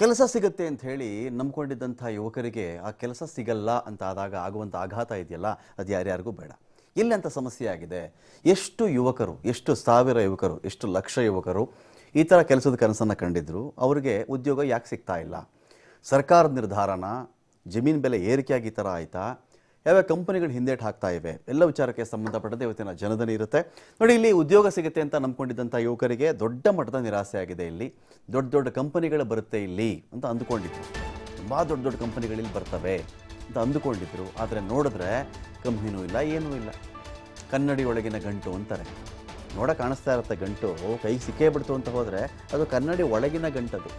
ಕೆಲಸ ಸಿಗುತ್ತೆ ಅಂತ ಹೇಳಿ ನಂಬ್ಕೊಂಡಿದ್ದಂಥ ಯುವಕರಿಗೆ ಆ ಕೆಲಸ ಸಿಗಲ್ಲ ಅಂತ ಆದಾಗ ಆಗುವಂಥ ಆಘಾತ ಇದೆಯಲ್ಲ, ಅದು ಯಾರ್ಯಾರಿಗೂ ಬೇಡ. ಅಂತ ಸಮಸ್ಯೆ ಆಗಿದೆ? ಎಷ್ಟು ಯುವಕರು, ಎಷ್ಟು ಸಾವಿರ ಯುವಕರು, ಎಷ್ಟು ಲಕ್ಷ ಯುವಕರು ಈ ಥರ ಕೆಲಸದ ಕನಸನ್ನು ಕಂಡಿದ್ರು, ಅವರಿಗೆ ಉದ್ಯೋಗ ಯಾಕೆ ಸಿಗ್ತಾ ಇಲ್ಲ? ಸರ್ಕಾರದ ನಿರ್ಧಾರನ? ಜಮೀನು ಬೆಲೆ ಏರಿಕೆಯಾಗಿ ಈ ಥರ ಆಯಿತಾ? ಯಾವ್ಯಾವ ಕಂಪನಿಗಳು ಹಿಂದೇಟು ಹಾಕ್ತಾ ಇವೆ? ಎಲ್ಲ ವಿಚಾರಕ್ಕೆ ಸಂಬಂಧಪಟ್ಟಂತೆ ಇವತ್ತಿನ ಜನಧನ ಇರುತ್ತೆ. ನೋಡಿ, ಇಲ್ಲಿ ಉದ್ಯೋಗ ಸಿಗುತ್ತೆ ಅಂತ ನಂಬ್ಕೊಂಡಿದ್ದಂಥ ಯುವಕರಿಗೆ ದೊಡ್ಡ ಮಟ್ಟದ ನಿರಾಸೆ ಆಗಿದೆ ಇಲ್ಲಿ. ದೊಡ್ಡ ದೊಡ್ಡ ಕಂಪನಿಗಳು ಬರುತ್ತೆ ಇಲ್ಲಿ ಅಂತ ಅಂದುಕೊಂಡಿದ್ರು. ತುಂಬ ದೊಡ್ಡ ದೊಡ್ಡ ಕಂಪನಿಗಳು ಇಲ್ಲಿ ಬರ್ತವೆ ಅಂತ ಅಂದುಕೊಂಡಿದ್ರು. ಆದರೆ ನೋಡಿದ್ರೆ ಕಂಪ್ನಿನೂ ಇಲ್ಲ, ಏನೂ ಇಲ್ಲ. ಕನ್ನಡಿ ಒಳಗಿನ ಗಂಟು ಅಂತಾರೆ. ನೋಡ ಕಾಣಿಸ್ತಾ ಇರುತ್ತೆ ಗಂಟು. ಕೈಗೆ ಸಿಕ್ಕೇ ಬಿಡ್ತು ಅಂತ ಹೋದರೆ ಅದು ಕನ್ನಡಿ ಒಳಗಿನ ಗಂಟದು.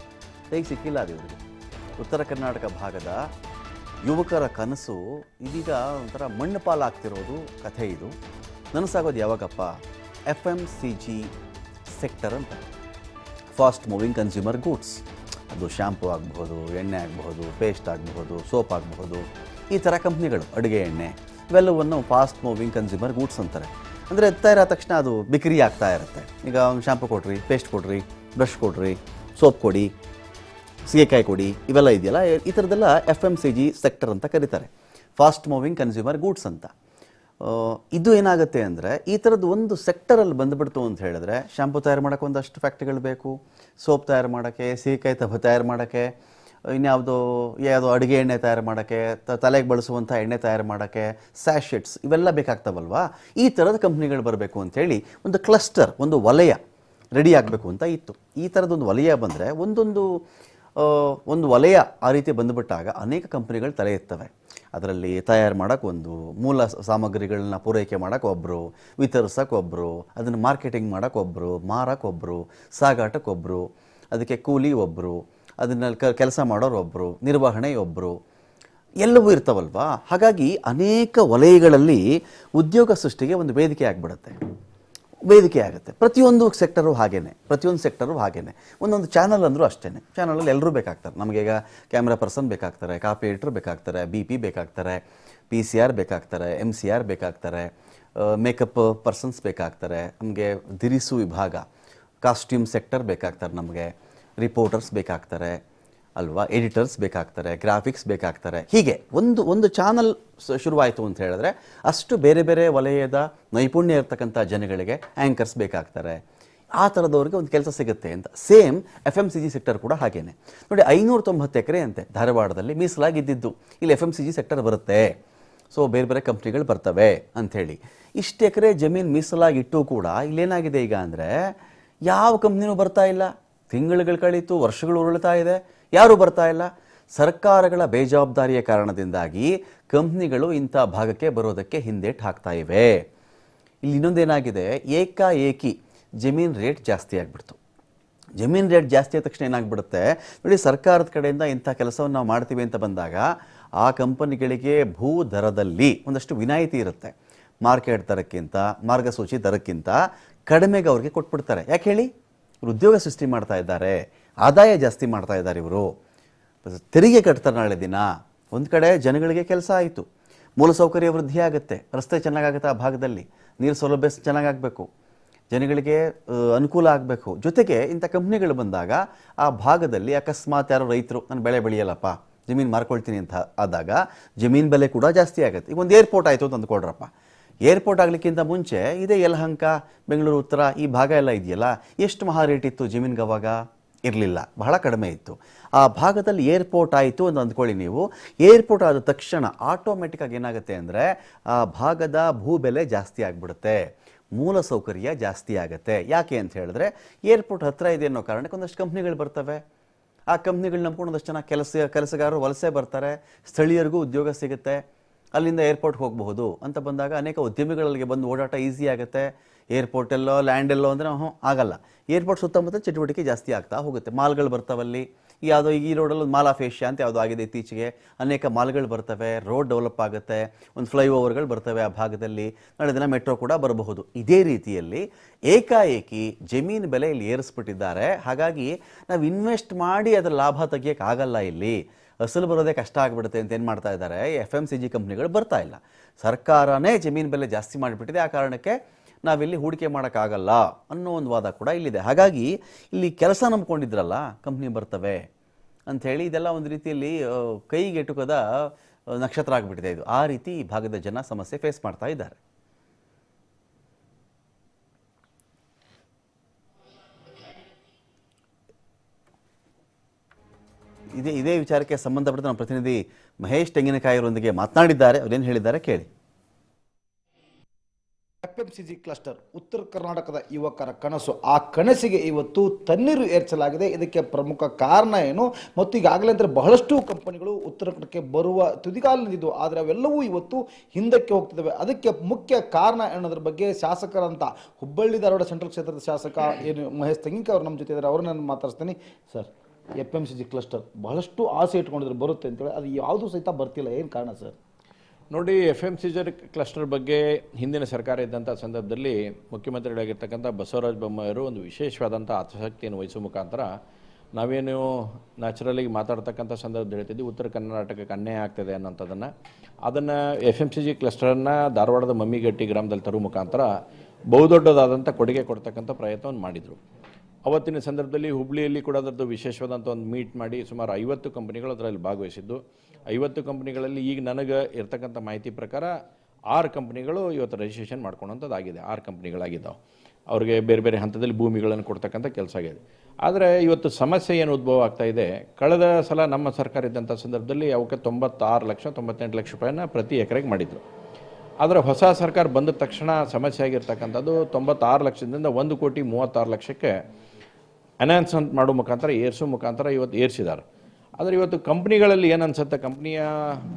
ಕೈಗೆ ಸಿಕ್ಕಿಲ್ಲ ಅದು ಇವರಿಗೆ. ಉತ್ತರ ಕರ್ನಾಟಕ ಭಾಗದ ಯುವಕರ ಕನಸು ಇದೀಗ ಒಂಥರ ಮಣ್ಣು ಪಾಲಾಗ್ತಿರೋದು ಕಥೆ ಇದು. ನನಸಾಗೋದು ಯಾವಾಗಪ್ಪ? F M C G sector ಅಂತ. Fast moving consumer goods. ಅದು ಶಾಂಪೂ ಆಗಬಹುದು, ಎಣ್ಣೆ ಆಗಬಹುದು, ಪೇಸ್ಟ್ ಆಗಬಹುದು, ಸೋಪ್ ಆಗಬಹುದು. ಈ ಥರ ಕಂಪ್ನಿಗಳು ಅಡುಗೆ ಎಣ್ಣೆ. ಇವೆಲ್ಲವನ್ನು ಫಾಸ್ಟ್ ಮೂವಿಂಗ್ ಕನ್ಸ್ಯೂಮರ್ ಗೂಡ್ಸ್ ಅಂತಾರೆ. ಅಂದರೆ ಎತ್ತಾ ಇರೋ ತಕ್ಷಣ ಅದು ಬಿಕ್ರಿ ಆಗ್ತಾ ಇರುತ್ತೆ. ಈಗ ಶ್ಯಾಂಪು ಕೊಡ್ರಿ, ಪೇಸ್ಟ್ ಕೊಡ್ರಿ, ಬ್ರಷ್ ಕೊಡ್ರಿ, ಸೋಪ್ ಕೊಡಿ. ಸೀಗೆಕಾಯಿ ಕೊಡಿ, ಇವೆಲ್ಲ ಇದೆಯಲ್ಲ? ಈ ಥರದ್ದೆಲ್ಲ F M C G sector ಅಂತ ಕರೀತಾರೆ. ಫಾಸ್ಟ್ ಮೂವಿಂಗ್ ಕನ್ಸ್ಯೂಮರ್ ಗೂಡ್ಸ್ ಅಂತ. ಇದು ಏನಾಗುತ್ತೆ ಅಂದರೆ, ಈ ಥರದ್ದು ಒಂದು ಸೆಕ್ಟರಲ್ಲಿ ಬಂದುಬಿಡ್ತು ಅಂತ ಹೇಳಿದ್ರೆ ಶ್ಯಾಂಪು ತಯಾರು ಮಾಡೋಕ್ಕೆ ಒಂದಷ್ಟು ಫ್ಯಾಕ್ಟ್ರಿಗಳು ಬೇಕು ಸೋಪ್ ತಯಾರು ಮಾಡೋಕ್ಕೆ ಸೀಕಾಯಿ ತಬ ತಯಾರು ಮಾಡೋಕ್ಕೆ, ಇನ್ಯಾವುದೋ, ಯಾವುದೋ ಅಡುಗೆ ಎಣ್ಣೆ ತಯಾರು ಮಾಡೋಕ್ಕೆ ತಲೆಗೆ ಬಳಸುವಂಥ ಎಣ್ಣೆ ತಯಾರು ಮಾಡೋಕ್ಕೆ ಸ್ಯಾಶೆಟ್ಸ್ ಇವೆಲ್ಲ ಬೇಕಾಗ್ತವಲ್ವಾ? ಈ ಥರದ ಕಂಪ್ನಿಗಳು ಬರಬೇಕು ಅಂಥೇಳಿ ಒಂದು ಕ್ಲಸ್ಟರ್ ಒಂದು ವಲಯ ರೆಡಿ ಆಗಬೇಕು ಅಂತ ಇತ್ತು. ಈ ಥರದೊಂದು ವಲಯ ಬಂದರೆ, ಒಂದೊಂದು ಒಂದು ವಲಯ ಆ ರೀತಿ ಬಂದುಬಿಟ್ಟಾಗ ಅನೇಕ ಕಂಪ್ನಿಗಳು ತಲೆ ಎತ್ತವೆ. ಅದರಲ್ಲಿ ತಯಾರು ಮಾಡೋಕೆ ಒಂದು ಮೂಲ ಸಾಮಗ್ರಿಗಳನ್ನ ಪೂರೈಕೆ ಮಾಡೋಕೆ ಒಬ್ಬರು ವಿತರಿಸೋಕೆ ಒಬ್ಬರು ಅದನ್ನು ಮಾರ್ಕೆಟಿಂಗ್ ಮಾಡೋಕೆ ಒಬ್ಬರು ಮಾರಕ್ಕೆ ಒಬ್ಬರು ಸಾಗಾಟಕ್ಕೆ ಒಬ್ಬರು ಅದಕ್ಕೆ ಕೂಲಿ ಒಬ್ಬರು ಅದನ್ನ ಕೆಲಸ ಮಾಡೋರು ಒಬ್ಬರು ನಿರ್ವಹಣೆ ಒಬ್ಬರು ಎಲ್ಲವೂ ಇರ್ತಾವಲ್ವಾ? ಹಾಗಾಗಿ ಅನೇಕ ವಲಯಗಳಲ್ಲಿ ಉದ್ಯೋಗ ಸೃಷ್ಟಿಗೆ ಒಂದು ವೇದಿಕೆ ಆಗಿಬಿಡುತ್ತೆ. ವೇದಿಕೆ ಆಗುತ್ತೆ. ಪ್ರತಿಯೊಂದು ಸೆಕ್ಟರು ಹಾಗೇನೆ. ಪ್ರತಿಯೊಂದು ಸೆಕ್ಟರು ಹಾಗೇನೆ. ಒಂದೊಂದು ಚಾನಲ್ ಅಂದರೂ ಅಷ್ಟೇ ಚಾನಲಲ್ಲಿ ಎಲ್ಲರೂ ಬೇಕಾಗ್ತಾರೆ. ನಮಗೀಗ ಕ್ಯಾಮ್ರಾ ಪರ್ಸನ್ ಬೇಕಾಗ್ತಾರೆ ಕಾಪಿ ಎಡಿಟರ್ ಬೇಕಾಗ್ತಾರೆ ಬಿ ಪಿ ಬೇಕಾಗ್ತಾರೆ ಪಿ ಸಿ ಆರ್ ಬೇಕಾಗ್ತಾರೆ ಎಂ ಸಿ ಆರ್ ಬೇಕಾಗ್ತಾರೆ ಮೇಕಪ್ ಪರ್ಸನ್ಸ್ ಬೇಕಾಗ್ತಾರೆ, ನಮಗೆ ದಿರಿಸು ವಿಭಾಗ ಕಾಸ್ಟ್ಯೂಮ್ ಸೆಕ್ಟರ್ ಬೇಕಾಗ್ತಾರೆ ನಮಗೆ ರಿಪೋರ್ಟರ್ಸ್ ಬೇಕಾಗ್ತಾರೆ ಅಲ್ವಾ? ಎಡಿಟರ್ಸ್ ಬೇಕಾಗ್ತಾರೆ ಗ್ರಾಫಿಕ್ಸ್ ಬೇಕಾಗ್ತಾರೆ. ಹೀಗೆ ಒಂದು ಒಂದು ಚಾನಲ್ ಶುರುವಾಯಿತು ಅಂತ ಹೇಳಿದ್ರೆ ಅಷ್ಟು ಬೇರೆ ಬೇರೆ ವಲಯದ ನೈಪುಣ್ಯ ಇರತಕ್ಕಂಥ ಜನಗಳಿಗೆ ಆ್ಯಂಕರ್ಸ್ ಬೇಕಾಗ್ತಾರೆ. ಆ ಥರದವ್ರಿಗೆ ಒಂದು ಕೆಲಸ ಸಿಗುತ್ತೆ ಅಂತ. Same F M C G sector ಕೂಡ ಹಾಗೇನೆ. ನೋಡಿ ಐನೂರ ತೊಂಬತ್ತು ಎಕರೆ ಅಂತೆ ಧಾರವಾಡದಲ್ಲಿ ಮೀಸಲಾಗಿದ್ದಿದ್ದು. ಇಲ್ಲಿ F M C G sector ಬರುತ್ತೆ. ಸೊ ಬೇರೆ ಬೇರೆ ಕಂಪ್ನಿಗಳು ಬರ್ತವೆ ಅಂಥೇಳಿ. ಇಷ್ಟು ಎಕರೆ ಜಮೀನು ಮೀಸಲಾಗಿಟ್ಟು ಕೂಡ ಇಲ್ಲೇನಾಗಿದೆ ಈಗ ಅಂದರೆ ಯಾವ ಕಂಪ್ನಿನೂ ಬರ್ತಾ ಇಲ್ಲ. ತಿಂಗಳುಗಳು ಕಳೀತು, ವರ್ಷಗಳು ಉರುಳ್ತಾ ಇದೆ. ಯಾರೂ ಬರ್ತಾ ಇಲ್ಲ. ಸರ್ಕಾರಗಳ ಬೇಜವಾಬ್ದಾರಿಯ ಕಾರಣದಿಂದಾಗಿ ಕಂಪ್ನಿಗಳು ಇಂಥ ಭಾಗಕ್ಕೆ ಬರೋದಕ್ಕೆ ಹಿಂದೇಟ್ ಹಾಕ್ತಾ ಇವೆ. ಇಲ್ಲಿ ಇನ್ನೊಂದೇನಾಗಿದೆ ಏಕಾಏಕಿ ಜಮೀನ್ ರೇಟ್ ಜಾಸ್ತಿ ಆಗಿಬಿಡ್ತು. ಜಮೀನು ರೇಟ್ ಜಾಸ್ತಿ ಆದ ತಕ್ಷಣ ಏನಾಗ್ಬಿಡುತ್ತೆ? ನೋಡಿ, ಸರ್ಕಾರದ ಕಡೆಯಿಂದ ಇಂಥ ಕೆಲಸವನ್ನು ನಾವು ಮಾಡ್ತೀವಿ ಅಂತ ಬಂದಾಗ ಆ ಕಂಪನಿಗಳಿಗೆ ಭೂ ದರದಲ್ಲಿ ಒಂದಷ್ಟು ವಿನಾಯಿತಿ ಇರುತ್ತೆ. ಮಾರ್ಕೆಟ್ ದರಕ್ಕಿಂತ, ಮಾರ್ಗಸೂಚಿ ದರಕ್ಕಿಂತ ಕಡಿಮೆಗೆ ಅವ್ರಿಗೆ ಕೊಟ್ಬಿಡ್ತಾರೆ. ಯಾಕೆ ಹೇಳಿ? ಇವ್ರು ಉದ್ಯೋಗ ಸೃಷ್ಟಿ ಮಾಡ್ತಾ ಇದ್ದಾರೆ, ಆದಾಯ ಜಾಸ್ತಿ ಮಾಡ್ತಾ ಇದ್ದಾರೆ ಇವರು. ತೆರಿಗೆ ಕಟ್ತಾರೆ ನಾಳೆ ದಿನ ಒಂದು ಕಡೆ ಜನಗಳಿಗೆ ಕೆಲಸ ಆಯಿತು. ಮೂಲಸೌಕರ್ಯ ವೃದ್ಧಿ ಆಗುತ್ತೆ, ರಸ್ತೆ ಚೆನ್ನಾಗಾಗುತ್ತೆ ಆ ಭಾಗದಲ್ಲಿ, ನೀರು ಸೌಲಭ್ಯ ಚೆನ್ನಾಗಾಗಬೇಕು. ಜನಗಳಿಗೆ ಅನುಕೂಲ ಆಗಬೇಕು. ಜೊತೆಗೆ ಇಂಥ ಕಂಪ್ನಿಗಳು ಬಂದಾಗ ಆ ಭಾಗದಲ್ಲಿ ಅಕಸ್ಮಾತ್ ಯಾರೋ ರೈತರು, ನಾನು ಬೆಳೆ ಬೆಳೆಯಲ್ಲಪ್ಪ, ಜಮೀನು ಮಾರ್ಕೊಳ್ತೀನಿ ಅಂತ ಆದಾಗ ಜಮೀನು ಬೆಲೆ ಕೂಡ ಜಾಸ್ತಿ ಆಗುತ್ತೆ. ಈಗ ಒಂದು ಏರ್ಪೋರ್ಟ್ ಆಯಿತು ಅಂತ ಅಂದ್ಕೊಳ್ರಪ್ಪ. ಏರ್ಪೋರ್ಟ್ ಆಗಲಿಕ್ಕಿಂತ ಮುಂಚೆ ಇದೇ ಯಲಹಂಕ, ಬೆಂಗಳೂರು, ಉತ್ತರ ಈ ಭಾಗ ಎಲ್ಲ ಇದೆಯಲ್ಲ, ಎಷ್ಟು ಮಹಾ ರೇಟ್ ಇತ್ತು ಜಮೀನ್ಗೆ ಅವಾಗ? ಇರಲಿಲ್ಲ, ಬಹಳ ಕಡಿಮೆ ಇತ್ತು. ಆ ಭಾಗದಲ್ಲಿ ಏರ್ಪೋರ್ಟ್ ಆಯಿತು ಅಂತ ಅಂದ್ಕೊಳ್ಳಿ ನೀವು. ಏರ್ಪೋರ್ಟ್ ಆದ ತಕ್ಷಣ ಆಟೋಮೆಟಿಕ್ಕಾಗಿ ಏನಾಗುತ್ತೆ ಅಂದರೆ, ಆ ಭಾಗದ ಭೂ ಬೆಲೆ ಜಾಸ್ತಿ ಆಗಿಬಿಡುತ್ತೆ, ಮೂಲ ಸೌಕರ್ಯ ಜಾಸ್ತಿ ಆಗುತ್ತೆ. ಯಾಕೆ ಅಂತ ಹೇಳಿದ್ರೆ, ಏರ್ಪೋರ್ಟ್ ಹತ್ತಿರ ಇದೆ ಅನ್ನೋ ಕಾರಣಕ್ಕೆ ಒಂದಷ್ಟು ಕಂಪ್ನಿಗಳು ಬರ್ತವೆ. ಆ ಕಂಪ್ನಿಗಳು ನಂಬ್ಕೊಂಡು ಒಂದಷ್ಟು ಜನ ಕೆಲಸ, ಕೆಲಸಗಾರರು ವಲಸೆ ಬರ್ತಾರೆ, ಸ್ಥಳೀಯರಿಗೂ ಉದ್ಯೋಗ ಸಿಗುತ್ತೆ. ಅಲ್ಲಿಂದ ಏರ್ಪೋರ್ಟ್ ಹೋಗಬಹುದು ಅಂತ ಬಂದಾಗ ಅನೇಕ ಉದ್ಯಮಿಗಳಿಗೆ ಬಂದು ಓಡಾಟ ಈಸಿ ಆಗುತ್ತೆ. ಏರ್ಪೋರ್ಟ್ ಎಲ್ಲೋ ಲ್ಯಾಂಡ್ ಎಲ್ಲೋ ಅಂದರೆ ಹ್ಞೂ ಆಗಲ್ಲ. ಏರ್ಪೋರ್ಟ್ ಸುತ್ತಮುತ್ತ ಚಟುವಟಿಕೆ ಜಾಸ್ತಿ ಆಗ್ತಾ ಹೋಗುತ್ತೆ. ಮಾಲ್ಗಳು ಬರ್ತಾವಲ್ಲಿ. ಯಾವುದೋ ಈ ರೋಡಲ್ಲಿ ಒಂದು ಮಾಲ್ ಆಫ್ ಏಷ್ಯಾ ಅಂತ ಯಾವುದೋ ಆಗಿದೆ ಇತ್ತೀಚೆಗೆ. ಅನೇಕ ಮಾಲ್ಗಳು ಬರ್ತವೆ. ರೋಡ್ ಡೆವಲಪ್ ಆಗುತ್ತೆ. ಒಂದು ಫ್ಲೈಓವರ್ಗಳು ಬರ್ತವೆ ಆ ಭಾಗದಲ್ಲಿ. ನಾಳೆ ದಿನ ಮೆಟ್ರೋ ಕೂಡ ಬರಬಹುದು. ಇದೇ ರೀತಿಯಲ್ಲಿ ಏಕಾಏಕಿ ಜಮೀನು ಬೆಲೆ ಇಲ್ಲಿ ಏರಿಸ್ಬಿಟ್ಟಿದ್ದಾರೆ. ಹಾಗಾಗಿ ನಾವು ಇನ್ವೆಸ್ಟ್ ಮಾಡಿ ಅದರ ಲಾಭ ತೆಗಿಯೋಕ್ಕಾಗಲ್ಲ ಇಲ್ಲಿ. ಅಸಲು ಬರೋದೇ ಕಷ್ಟ ಆಗಿಬಿಡುತ್ತೆ ಅಂತ ಏನು ಮಾಡ್ತಾ ಇದ್ದಾರೆ? ಎಫ್ ಎಂ ಸಿ ಜಿ ಕಂಪ್ನಿಗಳು ಬರ್ತಾ ಇಲ್ಲ. ಸರ್ಕಾರನೇ ಜಮೀನು ಬೆಲೆ ಜಾಸ್ತಿ ಮಾಡಿಬಿಟ್ಟಿದೆ. ಆ ಕಾರಣಕ್ಕೆ ನಾವಿಲ್ಲಿ ಹೂಡಿಕೆ ಮಾಡೋಕ್ಕಾಗಲ್ಲ ಅನ್ನೋ ಒಂದು ವಾದ ಕೂಡ ಇಲ್ಲಿದೆ. ಹಾಗಾಗಿ ಇಲ್ಲಿ ಕೆಲಸ ನಂಬ್ಕೊಂಡಿದ್ರಲ್ಲ, ಕಂಪ್ನಿ ಬರ್ತವೆ ಅಂಥೇಳಿ ಇದೆಲ್ಲ ಒಂದು ರೀತಿಯಲ್ಲಿ ಕೈಗೆಟುಕದ ನಕ್ಷತ್ರ ಆಗಿಬಿಟ್ಟಿದೆ ಇದು. ಆ ರೀತಿ ಈ ಭಾಗದ ಜನ ಸಮಸ್ಯೆ ಫೇಸ್ ಮಾಡ್ತಾ ಇದ್ದಾರೆ. ಇದೇ ಇದೇ ವಿಚಾರಕ್ಕೆ ಸಂಬಂಧಪಟ್ಟ ನಮ್ಮ ಪ್ರತಿನಿಧಿ ಮಹೇಶ್ ತೆಂಗಿನಕಾಯಿಯವರೊಂದಿಗೆ ಮಾತನಾಡಿದ್ದಾರೆ. ಏನು ಹೇಳಿದ್ದಾರೆ ಕೇಳಿ. ಎಫ್ಎಂಸಿಜಿ ಕ್ಲಸ್ಟರ್ ಉತ್ತರ ಕರ್ನಾಟಕದ ಯುವಕರ ಕನಸು. ಆ ಕನಸಿಗೆ ಇವತ್ತು ತಣ್ಣೀರು ಏರ್ಚಲಾಗಿದೆ ಇದಕ್ಕೆ ಪ್ರಮುಖ ಕಾರಣ ಏನು? ಮತ್ತು ಈಗಾಗಲೇ ಅಂದರೆ ಬಹಳಷ್ಟು ಕಂಪನಿಗಳು ಉತ್ತರ ಕನ್ನಡಕ್ಕೆ ಬರುವ ತುದಿಗಾಲಿನಿದ್ದು ಆದರೆ ಅವೆಲ್ಲವೂ ಇವತ್ತು ಹಿಂದಕ್ಕೆ ಹೋಗ್ತಿದ್ದಾವೆ. ಅದಕ್ಕೆ ಮುಖ್ಯ ಕಾರಣ ಅನ್ನೋದ್ರ ಬಗ್ಗೆ ಶಾಸಕರಂತ ಹುಬ್ಬಳ್ಳಿ ಧಾರವಾಡ ಸೆಂಟ್ರಲ್ ಕ್ಷೇತ್ರದ ಶಾಸಕ ಏನು ಮಹೇಶ್ ತೆಂಗಿನಕಾಯಿ ಅವರು ನಮ್ಮ ಜೊತೆ ಇದ್ದಾರೆ. ಅವ್ರನ್ನ ನಾನು ಮಾತಾಡ್ತೀನಿ sir. F M C G cluster. ಬಹಳಷ್ಟು ಆಸೆ ಇಟ್ಕೊಂಡಿದ್ರೆ ಬರುತ್ತೆ ಅಂತೇಳಿ. ಅದು ಯಾವುದೂ ಸಹಿತ ಬರ್ತಿಲ್ಲ. ಏನು ಕಾರಣ ಸರ್? ನೋಡಿ F M C G cluster ಬಗ್ಗೆ ಹಿಂದಿನ ಸರ್ಕಾರ ಇದ್ದಂಥ ಸಂದರ್ಭದಲ್ಲಿ ಮುಖ್ಯಮಂತ್ರಿಗಳಾಗಿರ್ತಕ್ಕಂಥ ಬಸವರಾಜ ಬೊಮ್ಮಾಯಿಯವರು ಒಂದು ವಿಶೇಷವಾದಂಥ ಆಸಕ್ತಿಯನ್ನು ವಹಿಸುವ ಮುಖಾಂತರ ನಾವೇನು ನ್ಯಾಚುರಲಿ ಮಾತಾಡ್ತಕ್ಕಂಥ ಸಂದರ್ಭದಲ್ಲಿ ಹೇಳ್ತಿದ್ವಿ, ಉತ್ತರ ಕರ್ನಾಟಕಕ್ಕೆ ಅನ್ಯಾಯ ಆಗ್ತದೆ ಅನ್ನೋಂಥದ್ದನ್ನು. ಅದನ್ನು ಎಫ್ ಎಂ ಸಿ ಜಿ ಕ್ಲಸ್ಟರನ್ನು ಧಾರವಾಡದ ಮಮ್ಮಿಗಟ್ಟಿ ಗ್ರಾಮದಲ್ಲಿ ತರುವ ಮುಖಾಂತರ ಬಹುದೊಡ್ಡದಾದಂಥ ಕೊಡುಗೆ ಕೊಡ್ತಕ್ಕಂಥ ಪ್ರಯತ್ನವನ್ನು ಮಾಡಿದರು. ಅವತ್ತಿನ ಸಂದರ್ಭದಲ್ಲಿ ಹುಬ್ಳಿಯಲ್ಲಿ ಕೂಡ ಅದರದ್ದು ವಿಶೇಷವಾದಂಥ ಒಂದು ಮೀಟ್ ಮಾಡಿ ಸುಮಾರು ಐವತ್ತು ಕಂಪನಿಗಳು ಅದರಲ್ಲಿ ಭಾಗವಹಿಸಿದ್ದು. ಐವತ್ತು ಕಂಪ್ನಿಗಳಲ್ಲಿ ಈಗ ನನಗೆ ಇರ್ತಕ್ಕಂಥ ಮಾಹಿತಿ ಪ್ರಕಾರ ಆರು ಕಂಪ್ನಿಗಳು ಇವತ್ತು ರಿಜಿಸ್ಟ್ರೇಷನ್ ಮಾಡ್ಕೊಳೋಂಥದ್ದಾಗಿದೆ. ಆರು ಕಂಪ್ನಿಗಳಾಗಿದ್ದಾವೆ ಅವ್ರಿಗೆ ಬೇರೆ ಬೇರೆ ಹಂತದಲ್ಲಿ ಭೂಮಿಗಳನ್ನು ಕೊಡ್ತಕ್ಕಂಥ ಕೆಲಸ ಆಗಿದೆ. ಆದರೆ ಇವತ್ತು ಸಮಸ್ಯೆ ಏನು ಉದ್ಭವ ಆಗ್ತಾ ಇದೆ? ಕಳೆದ ಸಲ ನಮ್ಮ ಸರ್ಕಾರ ಇದ್ದಂಥ ಸಂದರ್ಭದಲ್ಲಿ ಅವಕ್ಕೆ ತೊಂಬತ್ತಾರು ಲಕ್ಷ, ತೊಂಬತ್ತೆಂಟು ಲಕ್ಷ ರೂಪಾಯಿನ ಪ್ರತಿ ಎಕರೆಗೆ ಮಾಡಿದ್ರು. ಆದರೆ ಹೊಸ ಸರ್ಕಾರ ಬಂದ ತಕ್ಷಣ ಸಮಸ್ಯೆ ಆಗಿರ್ತಕ್ಕಂಥದ್ದು ತೊಂಬತ್ತಾರು ಲಕ್ಷದಿಂದ ಒಂದು ಕೋಟಿ ಮೂವತ್ತಾರು ಲಕ್ಷಕ್ಕೆ ಅನೌನ್ಸ್ಮೆಂಟ್ ಮಾಡೋ ಮುಖಾಂತರ, ಏರ್ಸೋ ಮುಖಾಂತರ ಇವತ್ತು ಏರ್ಸಿದ್ದಾರೆ ಆದರೆ ಇವತ್ತು ಕಂಪ್ನಿಗಳಲ್ಲಿ ಏನು ಅನ್ಸುತ್ತೆ? ಕಂಪ್ನಿಯ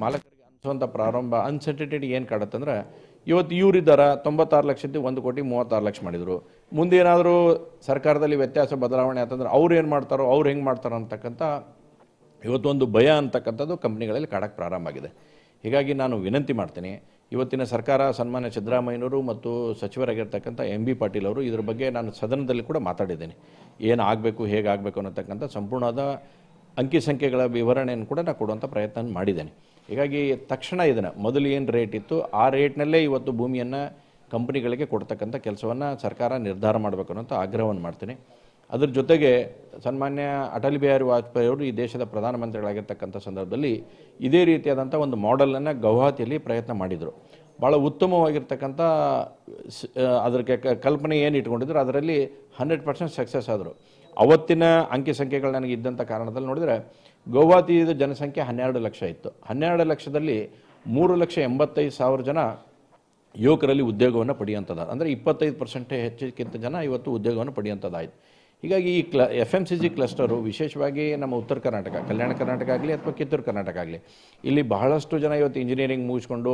ಮಾಲಕರಿಗೆ ಅನಿಸುವಂಥ ಪ್ರಾರಂಭ ಅನ್ಸರ್ಟಿಟಿ ಏನು ಕಾಡುತ್ತಂದ್ರೆ ಇವತ್ತು ಇವರಿದ್ದಾರೆ ತೊಂಬತ್ತಾರು ಲಕ್ಷದಿಂದ ಒಂದು ಕೋಟಿ ಮೂವತ್ತಾರು ಲಕ್ಷ ಮಾಡಿದರು. ಮುಂದೆ ಏನಾದರೂ ಸರ್ಕಾರದಲ್ಲಿ ವ್ಯತ್ಯಾಸ, ಬದಲಾವಣೆ ಆತಂದ್ರೆ ಅವ್ರು ಏನು ಮಾಡ್ತಾರೋ, ಅವ್ರು ಹೆಂಗೆ ಮಾಡ್ತಾರೋ ಅಂತಕ್ಕಂಥ ಇವತ್ತೊಂದು ಭಯ ಅಂತಕ್ಕಂಥದ್ದು ಕಂಪ್ನಿಗಳಲ್ಲಿ ಕಾಡಕ್ಕೆ ಪ್ರಾರಂಭ ಆಗಿದೆ. ಹೀಗಾಗಿ ನಾನು ವಿನಂತಿ ಮಾಡ್ತೀನಿ ಇವತ್ತಿನ ಸರ್ಕಾರ ಸನ್ಮಾನ್ಯ ಸಿದ್ದರಾಮಯ್ಯನವರು ಮತ್ತು ಸಚಿವರಾಗಿರ್ತಕ್ಕಂಥ ಎಂ ಬಿ ಪಾಟೀಲ್ ಅವರು ಇದ್ರ ಬಗ್ಗೆ ನಾನು ಸದನದಲ್ಲಿ ಕೂಡ ಮಾತಾಡಿದ್ದೇನೆ. ಏನು ಆಗಬೇಕು, ಹೇಗೆ ಆಗಬೇಕು ಅನ್ನತಕ್ಕಂಥ ಸಂಪೂರ್ಣವಾದ ಅಂಕಿ ಸಂಖ್ಯೆಗಳ ವಿವರಣೆಯನ್ನು ಕೂಡ ನಾನು ಕೊಡುವಂಥ ಪ್ರಯತ್ನ ಮಾಡಿದ್ದೇನೆ. ಹೀಗಾಗಿ ತಕ್ಷಣ ಇದನ್ನು ಮೊದಲು ಏನು ರೇಟ್ ಇತ್ತು, ಆ ರೇಟ್ನಲ್ಲೇ ಇವತ್ತು ಭೂಮಿಯನ್ನು ಕಂಪ್ನಿಗಳಿಗೆ ಕೊಡ್ತಕ್ಕಂಥ ಕೆಲಸವನ್ನು ಸರ್ಕಾರ ನಿರ್ಧಾರ ಮಾಡಬೇಕು ಅನ್ನೋಂಥ ಆಗ್ರಹವನ್ನು ಮಾಡ್ತೀನಿ. ಅದ್ರ ಜೊತೆಗೆ ಸನ್ಮಾನ್ಯ ಅಟಲ್ ಬಿಹಾರಿ ವಾಜಪೇಯಿ ಅವರು ಈ ದೇಶದ ಪ್ರಧಾನಮಂತ್ರಿಗಳಾಗಿರ್ತಕ್ಕಂಥ ಸಂದರ್ಭದಲ್ಲಿ ಇದೇ ರೀತಿಯಾದಂಥ ಒಂದು ಮಾಡೆಲನ್ನು ಗೌಹಾತಿಯಲ್ಲಿ ಪ್ರಯತ್ನ ಮಾಡಿದರು. ಭಾಳ ಉತ್ತಮವಾಗಿರ್ತಕ್ಕಂಥ ಅದಕ್ಕೆ ಕಲ್ಪನೆ ಏನು ಇಟ್ಕೊಂಡಿದ್ರು, ಅದರಲ್ಲಿ ಹಂಡ್ರೆಡ್ ಪರ್ಸೆಂಟ್ ಸಕ್ಸಸ್ ಆದರು. ಅವತ್ತಿನ ಅಂಕಿ ಸಂಖ್ಯೆಗಳು ನನಗೆ ಇದ್ದಂಥ ಕಾರಣದಲ್ಲಿ ನೋಡಿದರೆ ಗೌಹಾತಿಯದ ಜನಸಂಖ್ಯೆ ಹನ್ನೆರಡು ಲಕ್ಷ ಇತ್ತು. ಹನ್ನೆರಡು ಲಕ್ಷದಲ್ಲಿ ಮೂರು ಲಕ್ಷ ಎಂಬತ್ತೈದು ಸಾವಿರ ಜನ ಯುವಕರಲ್ಲಿ ಉದ್ಯೋಗವನ್ನು ಪಡೆಯುವಂಥದ್ದು ಅಂದರೆ ಇಪ್ಪತ್ತೈದು ಪರ್ಸೆಂಟ್ ಹೆಚ್ಚಕ್ಕಿಂತ ಜನ ಇವತ್ತು ಉದ್ಯೋಗವನ್ನು ಪಡೆಯುವಂಥದ್ದಾಯ್ತು. ಹೀಗಾಗಿ ಈ ಕ್ಲ F M C G cluster ವಿಶೇಷವಾಗಿ ನಮ್ಮ ಉತ್ತರ ಕರ್ನಾಟಕ, ಕಲ್ಯಾಣ ಕರ್ನಾಟಕ ಆಗಲಿ ಅಥವಾ ಕಿತ್ತೂರು ಕರ್ನಾಟಕ ಆಗಲಿ, ಇಲ್ಲಿ ಬಹಳಷ್ಟು ಜನ ಇವತ್ತು ಇಂಜಿನಿಯರಿಂಗ್ ಮುಗಿಸ್ಕೊಂಡು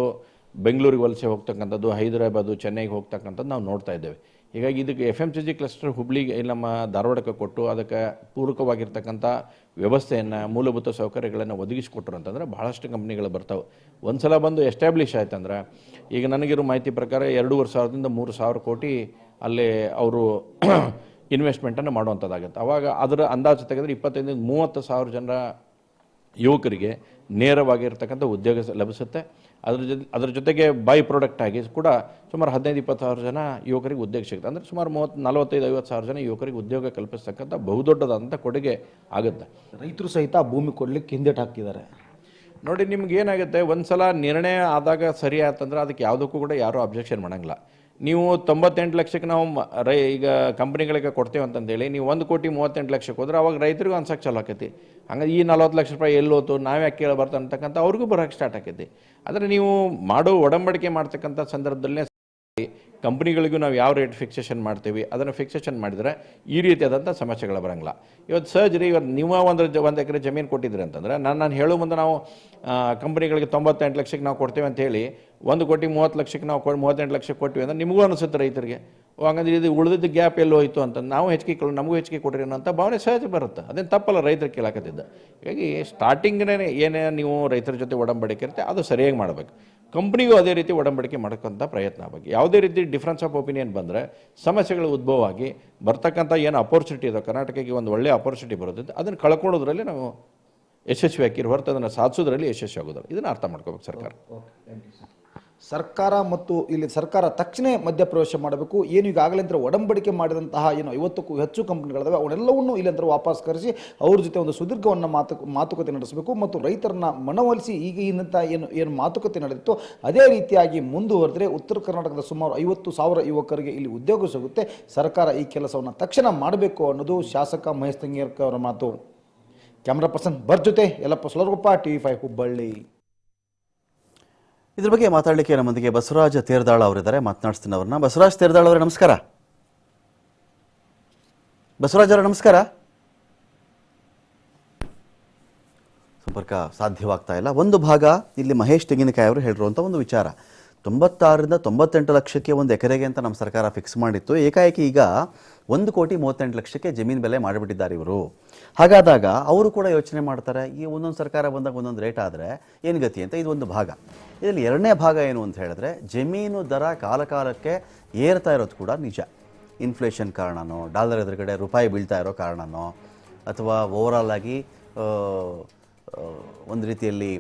ಬೆಂಗಳೂರಿಗೆ ವಲಸೆ ಹೋಗ್ತಕ್ಕಂಥದ್ದು, ಹೈದರಾಬಾದು, ಚೆನ್ನೈಗೆ ಹೋಗ್ತಕ್ಕಂಥದ್ದು ನಾವು ನೋಡ್ತಾ ಇದ್ದೇವೆ. ಹೀಗಾಗಿ ಇದಕ್ಕೆ F M C G cluster ಹುಬ್ಳಿಗೆ ನಮ್ಮ ಧಾರವಾಡಕ್ಕೆ ಕೊಟ್ಟು ಅದಕ್ಕೆ ಪೂರಕವಾಗಿರ್ತಕ್ಕಂಥ ವ್ಯವಸ್ಥೆಯನ್ನು, ಮೂಲಭೂತ ಸೌಕರ್ಯಗಳನ್ನು ಒದಗಿಸಿಕೊಟ್ರು ಅಂತಂದ್ರೆ ಬಹಳಷ್ಟು ಕಂಪ್ನಿಗಳು ಬರ್ತಾವೆ. ಒಂದು ಸಲ ಬಂದು ಎಸ್ಟಾಬ್ಲಿಷ್ ಆಯ್ತಂದ್ರೆ, ಈಗ ನನಗಿರೋ ಮಾಹಿತಿ ಪ್ರಕಾರ ಎರಡೂವರೆ ಸಾವಿರದಿಂದ ಮೂರು ಸಾವಿರ ಕೋಟಿ ಅಲ್ಲಿ ಅವರು ಇನ್ವೆಸ್ಟ್ಮೆಂಟನ್ನು ಮಾಡುವಂಥದ್ದಾಗುತ್ತೆ ಅವಾಗ ಅದರ ಅಂದಾಜು ತೆಗೆದ್ರೆ ಇಪ್ಪತ್ತೈದರಿಂದ ಮೂವತ್ತು ಸಾವಿರ ಜನರ ಯುವಕರಿಗೆ ನೇರವಾಗಿರ್ತಕ್ಕಂಥ ಉದ್ಯೋಗ ಲಭಿಸುತ್ತೆ. ಅದ್ರ ಜೊತೆ ಅದ್ರ ಜೊತೆಗೆ ಬೈ ಪ್ರಾಡಕ್ಟ್ ಆಗಿ ಕೂಡ ಸುಮಾರು ಹದಿನೈದು ಇಪ್ಪತ್ತು ಸಾವಿರ ಜನ ಯುವಕರಿಗೆ ಉದ್ಯೋಗ ಸಿಗುತ್ತೆ. ಅಂದರೆ ಸುಮಾರು ಮೂವತ್ತು ನಲವತ್ತೈದು ಐವತ್ತು ಸಾವಿರ ಜನ ಯುವಕರಿಗೆ ಉದ್ಯೋಗ ಕಲ್ಪಿಸ್ತಕ್ಕಂಥ ಬಹುದೊಡ್ಡದಾದಂಥ ಕೊಡುಗೆ ಆಗುತ್ತೆ. ರೈತರು ಸಹಿತ ಭೂಮಿ ಕೊಡ್ಲಿಕ್ಕೆ ಹಿಂದೇಟು ಹಾಕಿದ್ದಾರೆ ನೋಡಿ ನಿಮ್ಗೆ ಏನಾಗುತ್ತೆ? ಒಂದು ಸಲ ನಿರ್ಣಯ ಆದಾಗ ಸರಿ ಆಯ್ತಂದ್ರೆ ಅದಕ್ಕೆ ಯಾವುದಕ್ಕೂ ಕೂಡ ಯಾರೂ ಅಬ್ಜೆಕ್ಷನ್ ಮಾಡಂಗಿಲ್ಲ. ನೀವು ತೊಂಬತ್ತೆಂಟು ಲಕ್ಷಕ್ಕೆ ನಾವು ರೈ ಈಗ ಕಂಪ್ನಿಗಳಿಗೆ ಕೊಡ್ತೇವೆ ಅಂತಂದೇಳಿ, ನೀವು ಒಂದು ಕೋಟಿ ಮೂವತ್ತೆಂಟು ಲಕ್ಷಕ್ಕೆ ಹೋದ್ರೆ ಅವಾಗ ರೈತರಿಗೂ ಅನ್ಸಕ್ಕೆ ಚಲೋ ಆಕೈತಿ. ಹಂಗಾಗಿ ಈ ನಲ್ವತ್ತು ಲಕ್ಷ ರೂಪಾಯಿ ಎಲ್ಲಿ ಹೋತು, ನಾವೇ ಯಾಕೆ ಕೇಳಿ ಬರ್ತಾ ಅಂತಕ್ಕಂಥ ಅವ್ರಿಗೂ ಬರೋಕ್ಕೆ ಸ್ಟಾರ್ಟ್ ಆಕೈತಿ. ಆದರೆ ನೀವು ಮಾಡೋ ಒಡಂಬಡಿಕೆ ಮಾಡ್ತಕ್ಕಂಥ ಸಂದರ್ಭದಲ್ಲೇ ಕಂಪ್ನಿಗಳಿಗೂ ನಾವು ಯಾವ ರೇಟ್ ಫಿಕ್ಸೇಷನ್ ಮಾಡ್ತೀವಿ, ಅದನ್ನು ಫಿಕ್ಸೇಷನ್ ಮಾಡಿದರೆ ಈ ರೀತಿಯಾದಂಥ ಸಮಸ್ಯೆಗಳು ಬರೋಂಗಿಲ್ಲ. ಇವತ್ತು ಸರ್ಜರಿ ಇವತ್ತು ನೀವು ಒಂದು ಒಂದು ಎಕರೆ ಜಮೀನು ಕೊಟ್ಟಿದ್ರಿ ಅಂತಂದ್ರೆ, ನಾನು ನಾನು ಹೇಳೋ ಮುಂದೆ ನಾವು ಕಂಪ್ನಿಗಳಿಗೆ ತೊಂಬತ್ತೆಂಟು ಲಕ್ಷಕ್ಕೆ ನಾವು ಕೊಡ್ತೇವೆ ಅಂತ ಹೇಳಿ, ಒಂದು ಕೋಟಿ ಮೂವತ್ತು ಲಕ್ಷಕ್ಕೆ ನಾವು ಕೊಡ್, ಮೂವತ್ತೆಂಟು ಲಕ್ಷಕ್ಕೆ ಕೊಟ್ವಿ ಅಂದರೆ ನಿಮಗೂ ಅನಿಸುತ್ತೆ ರೈತರಿಗೆ. ಹಂಗಂದ್ರೆ ಇದು ಉಳಿದಿದ್ದ ಗ್ಯಾಪ್ ಎಲ್ಲೋ ಹೋಯ್ತು ಅಂತ ನಾವು ಹೆಚ್ಚಿಗೆ ಕೊಡೋ ನಮಗೂ ಹೆಚ್ಚಿಗೆ ಕೊಡ್ರಿ ಅನ್ನೋಂಥ ಭಾವನೆ ಸಹಜ ಬರುತ್ತೆ. ಅದೇನು ತಪ್ಪಲ್ಲ ರೈತರ ಕೇಳಾಕತ್ತಿದ್ದ ಹೀಗಾಗಿ ಸ್ಟಾರ್ಟಿಂಗ್ನೇ ಏನೇ ನೀವು ರೈತರ ಜೊತೆ ಒಡಂಬಡಿಕೆ ಇರುತ್ತೆ, ಅದು ಸರಿಯಾಗಿ ಮಾಡಬೇಕು. ಕಂಪ್ನಿಗೂ ಅದೇ ರೀತಿ ಒಡಂಬಡಿಕೆ ಮಾಡ್ಕೊಂಥ ಪ್ರಯತ್ನ ಬಗ್ಗೆ. ಯಾವುದೇ ರೀತಿ ಡಿಫ್ರೆನ್ಸ್ ಆಫ್ ಒಪಿನಿಯನ್ ಬಂದರೆ ಸಮಸ್ಯೆಗಳು ಉದ್ಭವ ಆಗಿ ಬರ್ತಕ್ಕಂಥ ಏನು ಅಪೋರ್ಚುನಿಟಿ ಇದೆ, ಕರ್ನಾಟಕಕ್ಕೆ ಒಂದು ಒಳ್ಳೆಯ ಅಪೋರ್ಚುನಿಟಿ ಬರುತ್ತೆ ಅದನ್ನು ಕಳ್ಕೊಳ್ಳೋದ್ರಲ್ಲಿ ನಾವು ಯಶಸ್ವಿ ಹಾಕಿರೋ ಹೊರತು ಅದನ್ನು ಸಾಧಿಸೋದ್ರಲ್ಲಿ ಯಶಸ್ವಿ ಆಗೋದಿಲ್ಲ ಇದನ್ನು ಅರ್ಥ ಮಾಡ್ಕೋಬೇಕು ಸರ್ಕಾರ. ಸರ್ಕಾರ ಮತ್ತು ಇಲ್ಲಿ ಸರ್ಕಾರ ತಕ್ಷಣ ಮಧ್ಯಪ್ರವೇಶ ಮಾಡಬೇಕು. ಏನು ಈಗಾಗಲೇ ಅಂದರೆ ಒಡಂಬಡಿಕೆ ಮಾಡಿದಂತಹ ಏನು ಐವತ್ತಕ್ಕೂ ಹೆಚ್ಚು ಕಂಪ್ನಿಗಳಿದಾವೆ ಅವನ್ನೆಲ್ಲವನ್ನು ಇಲ್ಲಿ ಅಂದರೆ ವಾಪಸ್ ಕರೆಸಿ ಅವ್ರ ಜೊತೆ ಒಂದು ಸುದೀರ್ಘವನ್ನು ಮಾತು, ಮಾತುಕತೆ ನಡೆಸಬೇಕು ಮತ್ತು ರೈತರನ್ನ ಮನವೊಲಿಸಿ ಈಗ ಇನ್ನಂಥ ಏನು ಏನು ಮಾತುಕತೆ ನಡೆದಿತ್ತು ಅದೇ ರೀತಿಯಾಗಿ ಮುಂದುವರೆದ್ರೆ ಉತ್ತರ ಕರ್ನಾಟಕದ ಸುಮಾರು ಐವತ್ತು ಸಾವಿರ ಯುವಕರಿಗೆ ಇಲ್ಲಿ ಉದ್ಯೋಗ ಸಿಗುತ್ತೆ. ಸರ್ಕಾರ ಈ ಕೆಲಸವನ್ನು ತಕ್ಷಣ ಮಾಡಬೇಕು ಅನ್ನೋದು ಶಾಸಕ ಮಹೇಶ್ ತಂಗಿಯರ್ಕ ಅವರ ಮಾತು. ಕ್ಯಾಮ್ರಾ ಪರ್ಸನ್ ಬರ್ ಜೊತೆ ಎಲ್ಲಪ್ಪ ಸೊಲರ್ಗೊಪ್ಪ ಟಿ ಫೈವ್ ಹುಬ್ಬಳ್ಳಿ. ಇದ್ರ ಬಗ್ಗೆ ಮಾತಾಡಲಿಕ್ಕೆ ನಮ್ಮೊಂದಿಗೆ ಬಸವರಾಜ ತೇರ್ದಾಳ ಅವರಿದ್ದಾರೆ. ಮಾತನಾಡಿಸ್ತೀನಿ ಅವ್ರನ್ನ ಬಸವರಾಜ್ ತೇರ್ದಾಳ ಅವರೇ, ನಮಸ್ಕಾರ. ಬಸವರಾಜ್ ಅವರ, ನಮಸ್ಕಾರ. ಸಂಪರ್ಕ ಸಾಧ್ಯವಾಗ್ತಾ ಇಲ್ಲ. ಒಂದು ಭಾಗ ಇಲ್ಲಿ ಮಹೇಶ್ ತೆಂಗಿನಕಾಯಿ ಅವರು ಹೇಳಿರುವಂಥ ಒಂದು ವಿಚಾರ. ತೊಂಬತ್ತಾರರಿಂದ ತೊಂಬತ್ತೆಂಟು ಲಕ್ಷಕ್ಕೆ ಒಂದು ಎಕರೆಗೆ ಅಂತ ನಮ್ಮ ಸರ್ಕಾರ ಫಿಕ್ಸ್ ಮಾಡಿತ್ತು. ಏಕಾಏಕಿ ಈಗ ಒಂದು ಕೋಟಿ ಮೂವತ್ತೆಂಟು ಲಕ್ಷಕ್ಕೆ ಜಮೀನು ಬೆಲೆ ಮಾಡಿಬಿಟ್ಟಿದ್ದಾರೆ ಇವರು. ಹಾಗಾದಾಗ ಅವರು ಕೂಡ ಯೋಚನೆ ಮಾಡ್ತಾರೆ, ಈ ಒಂದೊಂದು ಸರ್ಕಾರ ಬಂದಾಗ ಒಂದೊಂದು ರೇಟ್ ಆದರೆ ಏನು ಗತಿ ಅಂತ. ಇದು ಒಂದು ಭಾಗ. ಇದರಲ್ಲಿ ಎರಡನೇ ಭಾಗ ಏನು ಅಂತ ಹೇಳಿದ್ರೆ ಜಮೀನು ದರ ಕಾಲಕಾಲಕ್ಕೆ ಏರ್ತಾ ಇರೋದು ಕೂಡ ನಿಜ. ಇನ್ಫ್ಲೇಷನ್ ಕಾರಣನೋ, ಡಾಲರ್ ಎದುರುಗಡೆ ರೂಪಾಯಿ ಬೀಳ್ತಾ ಇರೋ ಕಾರಣನೋ, ಅಥವಾ ಓವರಾಲ್ ಆಗಿ ಒಂದು ರೀತಿಯಲ್ಲಿ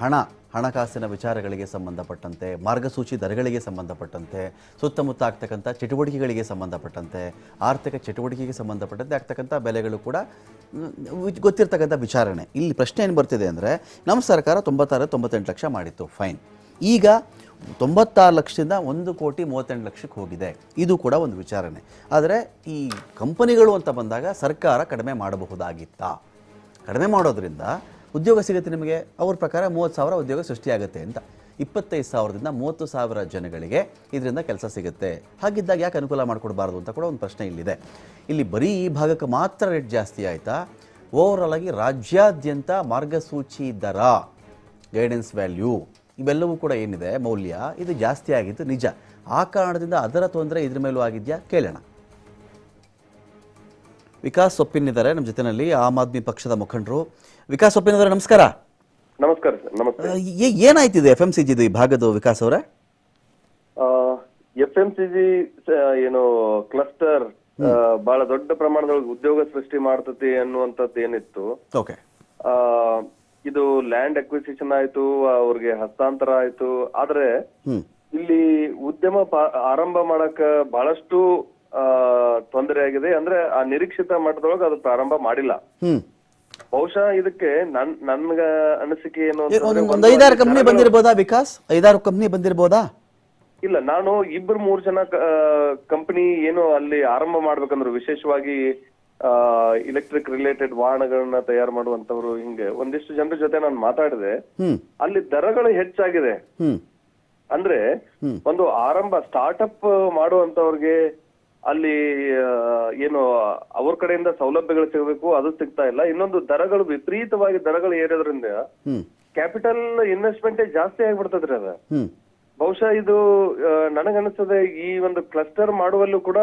ಹಣ ಹಣಕಾಸಿನ ವಿಚಾರಗಳಿಗೆ ಸಂಬಂಧಪಟ್ಟಂತೆ, ಮಾರ್ಗಸೂಚಿ ದರಗಳಿಗೆ ಸಂಬಂಧಪಟ್ಟಂತೆ, ಸುತ್ತಮುತ್ತ ಆಗ್ತಕ್ಕಂಥ ಚಟುವಟಿಕೆಗಳಿಗೆ ಸಂಬಂಧಪಟ್ಟಂತೆ, ಆರ್ಥಿಕ ಚಟುವಟಿಕೆಗೆ ಸಂಬಂಧಪಟ್ಟಂತೆ ಆಗ್ತಕ್ಕಂಥ ಬೆಲೆಗಳು ಕೂಡ ಗೊತ್ತಿರ್ತಕ್ಕಂಥ ವಿಚಾರಣೆ. ಇಲ್ಲಿ ಪ್ರಶ್ನೆ ಏನು ಬರ್ತಿದೆ ಅಂದರೆ, ನಮ್ಮ ಸರ್ಕಾರ ತೊಂಬತ್ತಾರು, ತೊಂಬತ್ತೆಂಟು ಲಕ್ಷ ಮಾಡಿತ್ತು, ಫೈನ್. ಈಗ ತೊಂಬತ್ತಾರು ಲಕ್ಷದಿಂದ ಒಂದು ಕೋಟಿ ಮೂವತ್ತೆಂಟು ಲಕ್ಷಕ್ಕೆ ಹೋಗಿದೆ. ಇದು ಕೂಡ ಒಂದು ವಿಚಾರಣೆ. ಆದರೆ ಈ ಕಂಪನಿಗಳು ಅಂತ ಬಂದಾಗ ಸರ್ಕಾರ ಕಡಿಮೆ ಮಾಡಬಹುದಾಗಿತ್ತಾ? ಕಡಿಮೆ ಮಾಡೋದ್ರಿಂದ ಉದ್ಯೋಗ ಸಿಗುತ್ತೆ ನಿಮಗೆ, ಅವ್ರ ಪ್ರಕಾರ ಮೂವತ್ತು ಸಾವಿರ ಉದ್ಯೋಗ ಸೃಷ್ಟಿಯಾಗುತ್ತೆ ಅಂತ. ಇಪ್ಪತ್ತೈದು ಸಾವಿರದಿಂದ ಮೂವತ್ತು ಸಾವಿರ ಜನಗಳಿಗೆ ಇದರಿಂದ ಕೆಲಸ ಸಿಗುತ್ತೆ. ಹಾಗಿದ್ದಾಗ ಯಾಕೆ ಅನುಕೂಲ ಮಾಡಿಕೊಡಬಾರ್ದು ಅಂತ ಕೂಡ ಒಂದು ಪ್ರಶ್ನೆ ಇಲ್ಲಿದೆ. ಇಲ್ಲಿ ಬರೀ ಈ ಭಾಗಕ್ಕೆ ಮಾತ್ರ ರೇಟ್ ಜಾಸ್ತಿ ಆಯಿತಾ? ಓವರಾಲ್ ಆಗಿ ರಾಜ್ಯಾದ್ಯಂತ ಮಾರ್ಗಸೂಚಿ ದರ ಗೈಡೆನ್ಸ್ ವ್ಯಾಲ್ಯೂ ಇವೆಲ್ಲವೂ ಕೂಡ ಏನಿದೆ? ಮೌಲ್ಯ, ಇದು ಜಾಸ್ತಿ ಆಗಿದ್ದು ನಿಜ. ಆ ಕಾರಣದಿಂದ ಅದರ ತೊಂದರೆ ಇದ್ರ ಮೇಲೂ ಆಗಿದೆಯಾ? ಕೇಳೋಣ. ವಿಕಾಸ್ ಸೊಪ್ಪಿನಿದ್ದಾರೆ ನಮ್ಮ ಜೊತೆನಲ್ಲಿ ಆಮ್ ಆದ್ಮಿ ಪಕ್ಷದ ಮುಖಂಡರು. ವಿಕಾಸ್ ಸೊಪ್ಪಿನಿದ್ದಾರೆ ನಮಸ್ಕಾರ. ನಮಸ್ಕಾರ ಸರ್ ನಮಸ್ತೆ. ಏನಾಯ್ತಿದೆ ಎಫ್ ಎಂ ಸಿ ಜಿದು ಈ ಭಾಗದ ವಿಕಾಸ್ ಅವರೇ? ಎಫ್ ಎಂ ಸಿ ಜಿ ಏನು ಕ್ಲಸ್ಟರ್ ಬಹಳ ದೊಡ್ಡ ಪ್ರಮಾಣದೊಳಗೆ ಉದ್ಯೋಗ ಸೃಷ್ಟಿ ಮಾಡ್ತತಿ ಅನ್ನುವಂಥದ್ದು ಏನಿತ್ತು. ಓಕೆ. ಆ, ಇದು ಲ್ಯಾಂಡ್ ಅಕ್ವಿಸಿಷನ್ ಆಯ್ತು ಅವ್ರಿಗೆ ಹಸ್ತಾಂತರ ಆಯ್ತು ಆದ್ರೆ ಇಲ್ಲಿ ಉದ್ಯಮ ಆರಂಭ ಮಾಡಕ ಬಹಳಷ್ಟು ತೊಂದರೆ ಆಗಿದೆ ಅಂದ್ರೆ ಆ ನಿರೀಕ್ಷಿತ ಮಟ್ಟದೊಳಗೆ ಅದು ಪ್ರಾರಂಭ ಮಾಡಿಲ್ಲ. ಹ್ಮ್. ಬಹುಶಃ ಇದಕ್ಕೆ ನನ್ ನನ್ಗ ಅನಿಸಿಕೆ ಏನು ಒಂದ್- ಐದಾರು ಕಂಪ್ನಿ ಬಂದಿರ್ಬೋದಾ ವಿಕಾಸ್? ಐದಾರು ಕಂಪ್ನಿ ಬಂದಿರ್ಬೋದಾ? ಇಲ್ಲ ನಾನು ಇಬ್ರು ಮೂರ್ ಜನ ಕಂಪನಿ ಏನು ಅಲ್ಲಿ ಆರಂಭ ಮಾಡ್ಬೇಕಂದ್ರು ವಿಶೇಷವಾಗಿ ಇಲೆಕ್ಟ್ರಿಕ್ ರಿಲೇಟೆಡ್ ವಾಹನಗಳನ್ನ ತಯಾರು ಮಾಡುವಂತವ್ರು ಹಿಂಗೆ. ಒಂದಿಷ್ಟು ಜನರ ಜೊತೆ ನಾನು ಮಾತಾಡಿದೆ. ಹ್ಮ್. ಅಲ್ಲಿ ದರಗಳು ಹೆಚ್ಚಾಗಿದೆ. ಹ್ಮ್. ಅಂದ್ರೆ ಒಂದು ಆರಂಭ ಸ್ಟಾರ್ಟ್ಅಪ್ ಮಾಡುವಂತವ್ರಿಗೆ ಅಲ್ಲಿ ಏನು ಅವ್ರ ಕಡೆಯಿಂದ ಸೌಲಭ್ಯಗಳು ಸಿಗಬೇಕು ಅದು ಸಿಗ್ತಾ ಇಲ್ಲ. ಇನ್ನೊಂದು ದರಗಳು ವಿಪರೀತವಾಗಿ ದರಗಳು ಏರೋದ್ರಿಂದ ಕ್ಯಾಪಿಟಲ್ ಇನ್ವೆಸ್ಟ್ಮೆಂಟ್ ಜಾಸ್ತಿ ಆಗ್ಬಿಡ್ತದ್ರಿ ಅದ. ಬಹುಶಃ ಇದು ನನಗನ್ನಿಸ್ತದೆ ಈ ಒಂದು ಕ್ಲಸ್ಟರ್ ಮಾಡುವಲ್ಲೂ ಕೂಡ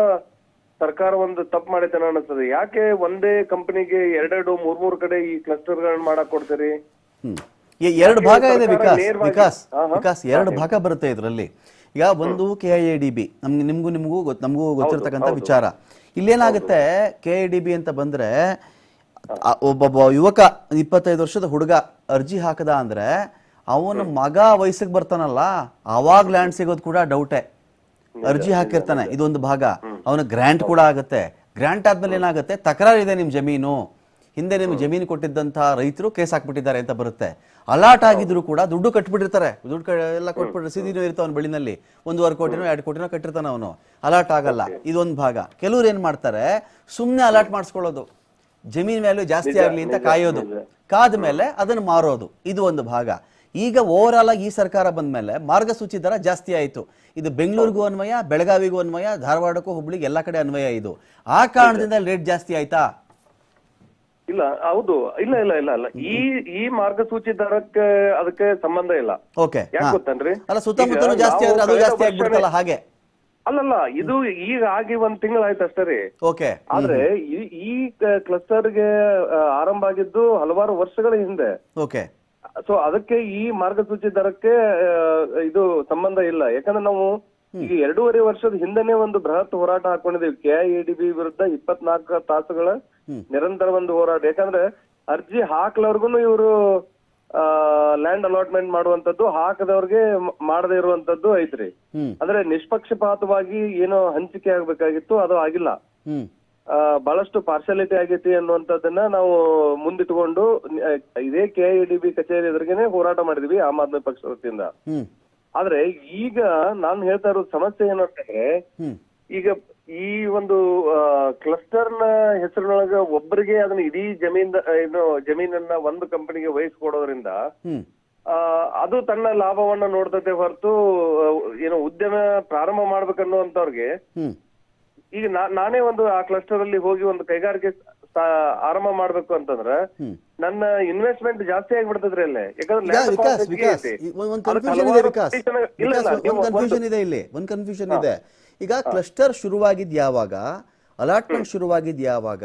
ಸರ್ಕಾರ ಒಂದು ತಪ್ಪು ಮಾಡಿದೆ ಅನಿಸ್ತದೆ. ಯಾಕೆ ಒಂದೇ ಕಂಪನಿಗೆ ಎರಡೆರಡು ಮೂರ್ ಮೂರ್ ಕಡೆ ಈ ಕ್ಲಸ್ಟರ್ ಗಳನ್ನ ಮಾಡಕ್ ಕೊಡ್ತೀರಿ? ಎರಡು ಭಾಗ ಇದೆ ವಿಕಾಸ್. ವಿಕಾಸ್. ಎರಡು ಭಾಗ ಬರುತ್ತೆ ಇದರಲ್ಲಿ. ಈಗ ಒಂದು K I A D B ನಮ್ಗೆ ನಿಮ್ಗೂ ನಿಮಗೂ ಗೊತ್ತು ನಮಗೂ ಗೊತ್ತಿರತಕ್ಕಂಥ ವಿಚಾರ. ಇಲ್ಲೇನಾಗುತ್ತೆ ಕೆ ಐ ಡಿ ಬಿ ಅಂತ ಬಂದ್ರೆ ಒಬ್ಬ ಒಬ್ಬೊಬ್ಬ ಯುವಕ ಇಪ್ಪತ್ತೈದು ವರ್ಷದ ಹುಡುಗ ಅರ್ಜಿ ಹಾಕದ ಅಂದ್ರೆ ಅವನ ಮಗ ವಯಸ್ಸಿಗೆ ಬರ್ತಾನಲ್ಲ ಅವಾಗ ಲ್ಯಾಂಡ್ ಸಿಗೋದು ಕೂಡ ಡೌಟೆ ಅರ್ಜಿ ಹಾಕಿರ್ತಾನೆ ಇದೊಂದು ಭಾಗ. ಅವನ ಗ್ರ್ಯಾಂಟ್ ಕೂಡ ಆಗುತ್ತೆ. ಗ್ರ್ಯಾಂಟ್ ಆದ್ಮೇಲೆ ಏನಾಗುತ್ತೆ ತಕರಾರಿದೆ ನಿಮ್ ಜಮೀನು. ಹಿಂದೆ ನಿಮ್ಗೆ ಜಮೀನು ಕೊಟ್ಟಿದ್ದಂಥ ರೈತರು ಕೇಸ್ ಹಾಕ್ಬಿಟ್ಟಿದ್ದಾರೆ ಅಂತ ಬರುತ್ತೆ. ಅಲಾಟ್ ಆಗಿದ್ರು ಕೂಡ ದುಡ್ಡು ಕಟ್ಬಿಟ್ಟಿರ್ತಾರೆ. ದುಡ್ಡು ಎಲ್ಲ ಕೊಟ್ಬಿಟ್ಟು ರಸೀದಿನೂ ಇರ್ತಾವ್ ಬೆಳಿನಲ್ಲಿ ಬಳಿನಲ್ಲಿ ಒಂದೂವರೆ ಕೋಟಿನೋ ಎರಡು ಕೋಟಿನೋ ಕಟ್ಟಿರ್ತಾನೆ ಅವನು. ಅಲಾಟ್ ಆಗಲ್ಲ. ಇದೊಂದು ಭಾಗ. ಕೆಲವ್ರು ಏನ್ ಮಾಡ್ತಾರೆ? ಸುಮ್ಮನೆ ಅಲಾಟ್ ಮಾಡಿಸ್ಕೊಳ್ಳೋದು. ಜಮೀನ್ ವ್ಯಾಲ್ಯೂ ಜಾಸ್ತಿ ಆಗಲಿ ಅಂತ ಕಾಯೋದು. ಕಾದ ಮೇಲೆ ಅದನ್ನ ಮಾರೋದು. ಇದು ಒಂದು ಭಾಗ. ಈಗ ಓವರ್ ಆಲ್ ಆಗಿ ಈ ಸರ್ಕಾರ ಬಂದ ಮೇಲೆ ಮಾರ್ಗಸೂಚಿ ದರ ಜಾಸ್ತಿ ಆಯಿತು. ಇದು ಬೆಂಗಳೂರಿಗೂ ಅನ್ವಯ ಬೆಳಗಾವಿಗೂ ಅನ್ವಯ ಧಾರವಾಡಕ್ಕೂ ಹುಬ್ಳಿಗೆ ಎಲ್ಲ ಕಡೆ ಅನ್ವಯ ಇದು. ಆ ಕಾರಣದಿಂದ ರೇಟ್ ಜಾಸ್ತಿ ಆಯ್ತಾ? ಇಲ್ಲ ಹೌದು. ಇಲ್ಲ ಇಲ್ಲ ಇಲ್ಲ ಇಲ್ಲ. ಈ ಈ ಮಾರ್ಗಸೂಚಿ ದರಕ್ಕೆ ಅದಕ್ಕೆ ಸಂಬಂಧ ಇಲ್ಲ. ಓಕೆ. ಯಾಕೆ ಗೊತ್ತೇನ್ರಿ? ಅಲ್ಲ ಸುತ್ತಮುತ್ತಲೂ ಜಾಸ್ತಿ ಆದ್ರೆ ಅದು ಜಾಸ್ತಿ ವರ್ಷನೇ- ಹಾಗೆ? ಅಲ್ಲಲ್ಲ ಇದು ಈಗ ಆಗಿ ಒಂದ್ ತಿಂಗಳಾಯ್ತು ಅಷ್ಟೇ ರೀ. ಓಕೆ. ಆದ್ರೆ ಈ- ಈ ಕ್ಲಸ್ಟರ್ಗೆ ಆರಂಭ ಆಗಿದ್ದು ಹಲವಾರು ವರ್ಷಗಳ ಹಿಂದೆ. ಓಕೆ. ಸೊ ಅದಕ್ಕೆ ಈ ಮಾರ್ಗಸೂಚಿ ದರಕ್ಕೆ ಆ, ಇದು ಸಂಬಂಧ ಇಲ್ಲ. ಯಾಕಂದ್ರೆ ನಾವು ಈಗ ಎರಡೂವರೆ ವರ್ಷದ ಹಿಂದನೆ ಒಂದು ಬೃಹತ್ ಹೋರಾಟ ಹಾಕೊಂಡಿದ್ದೀವಿ ಕೆ ಐ ಡಿ ಬಿ ವಿರುದ್ಧ ಇಪ್ಪತ್ನಾಲ್ಕು ತಾಸುಗಳ ನಿರಂತರ ಒಂದು ಹೋರಾಟ. ಯಾಕಂದ್ರೆ ಅರ್ಜಿ ಹಾಕ್ಲವ್ರಿಗೂ ಇವರು ಲ್ಯಾಂಡ್ ಅಲಾಟ್ಮೆಂಟ್ ಮಾಡುವಂತದ್ದು ಹಾಕದವ್ರಿಗೆ ಮಾಡದೇ ಇರುವಂತದ್ದು ಐತ್ರಿ. ಅಂದ್ರೆ ನಿಷ್ಪಕ್ಷಪಾತವಾಗಿ ಏನೋ ಹಂಚಿಕೆ ಆಗ್ಬೇಕಾಗಿತ್ತು ಅದು ಆಗಿಲ್ಲ. ಬಹಳಷ್ಟು ಪಾರ್ಶಾಲಿಟಿ ಆಗೈತಿ ಅನ್ನುವಂಥದ್ದನ್ನ ನಾವು ಮುಂದಿಟ್ಕೊಂಡು ಇದೇ ಕೆಐಡಿಬಿ ಕಚೇರಿ ಎದುರಿಗೆ ಹೋರಾಟ ಮಾಡಿದ್ವಿ ಆಮ್ ಆದ್ಮಿ ಪಕ್ಷ ವತಿಯಿಂದ. ಆದ್ರೆ ಈಗ ನಾನು ಹೇಳ್ತಾ ಇರೋ ಸಮಸ್ಯೆ ಏನು ಅಂತಂದ್ರೆ ಈಗ ಈ ಒಂದು ಕ್ಲಸ್ಟರ್ನ ಹೆಸರಿನೊಳಗ ಒಬ್ಬರಿಗೆ ಅದನ್ನ ಇಡೀ ಜಮೀನ್ ಏನು ಜಮೀನನ್ನ ಒಂದು ಕಂಪನಿಗೆ ವಹಿಸ್ಕೊಡೋದ್ರಿಂದ ಅದು ತನ್ನ ಲಾಭವನ್ನ ನೋಡ್ತತೆ ಹೊರತು ಏನು ಉದ್ಯಮ ಪ್ರಾರಂಭ ಮಾಡ್ಬೇಕನ್ನುವಂತವ್ರಿಗೆ ಈಗ ನಾ- ನಾನೇ ಒಂದು ಆ ಕ್ಲಸ್ಟರ್ ಅಲ್ಲಿ ಹೋಗಿ ಒಂದು ಕೈಗಾರಿಕೆ ಆರಂಭ ಮಾಡ್ಬೇಕು ಅಂತಂದ್ರೆ ನನ್ನ ಇನ್ವೆಸ್ಟ್ಮೆಂಟ್ ಜಾಸ್ತಿ ಆಗ್ಬಿಡ್ತದ್ರಿ ಅಲ್ಲೇ. ಕನ್ಫ್ಯೂಷನ್ ಇದೆ. ಇಲ್ಲ ಒಂದ್ ಕನ್ಫ್ಯೂಷನ್ ಇದೆ ಇಲ್ಲಿ ಒಂದ್ ಕನ್ಫ್ಯೂಷನ್ ಇದೆ. ಈಗ ಕ್ಲಸ್ಟರ್ ಶುರುವಾಗಿದ್ ಯಾವಾಗ? ಅಲಾಟ್ಮೆಂಟ್ ಶುರುವಾಗಿದ್ ಯಾವಾಗ?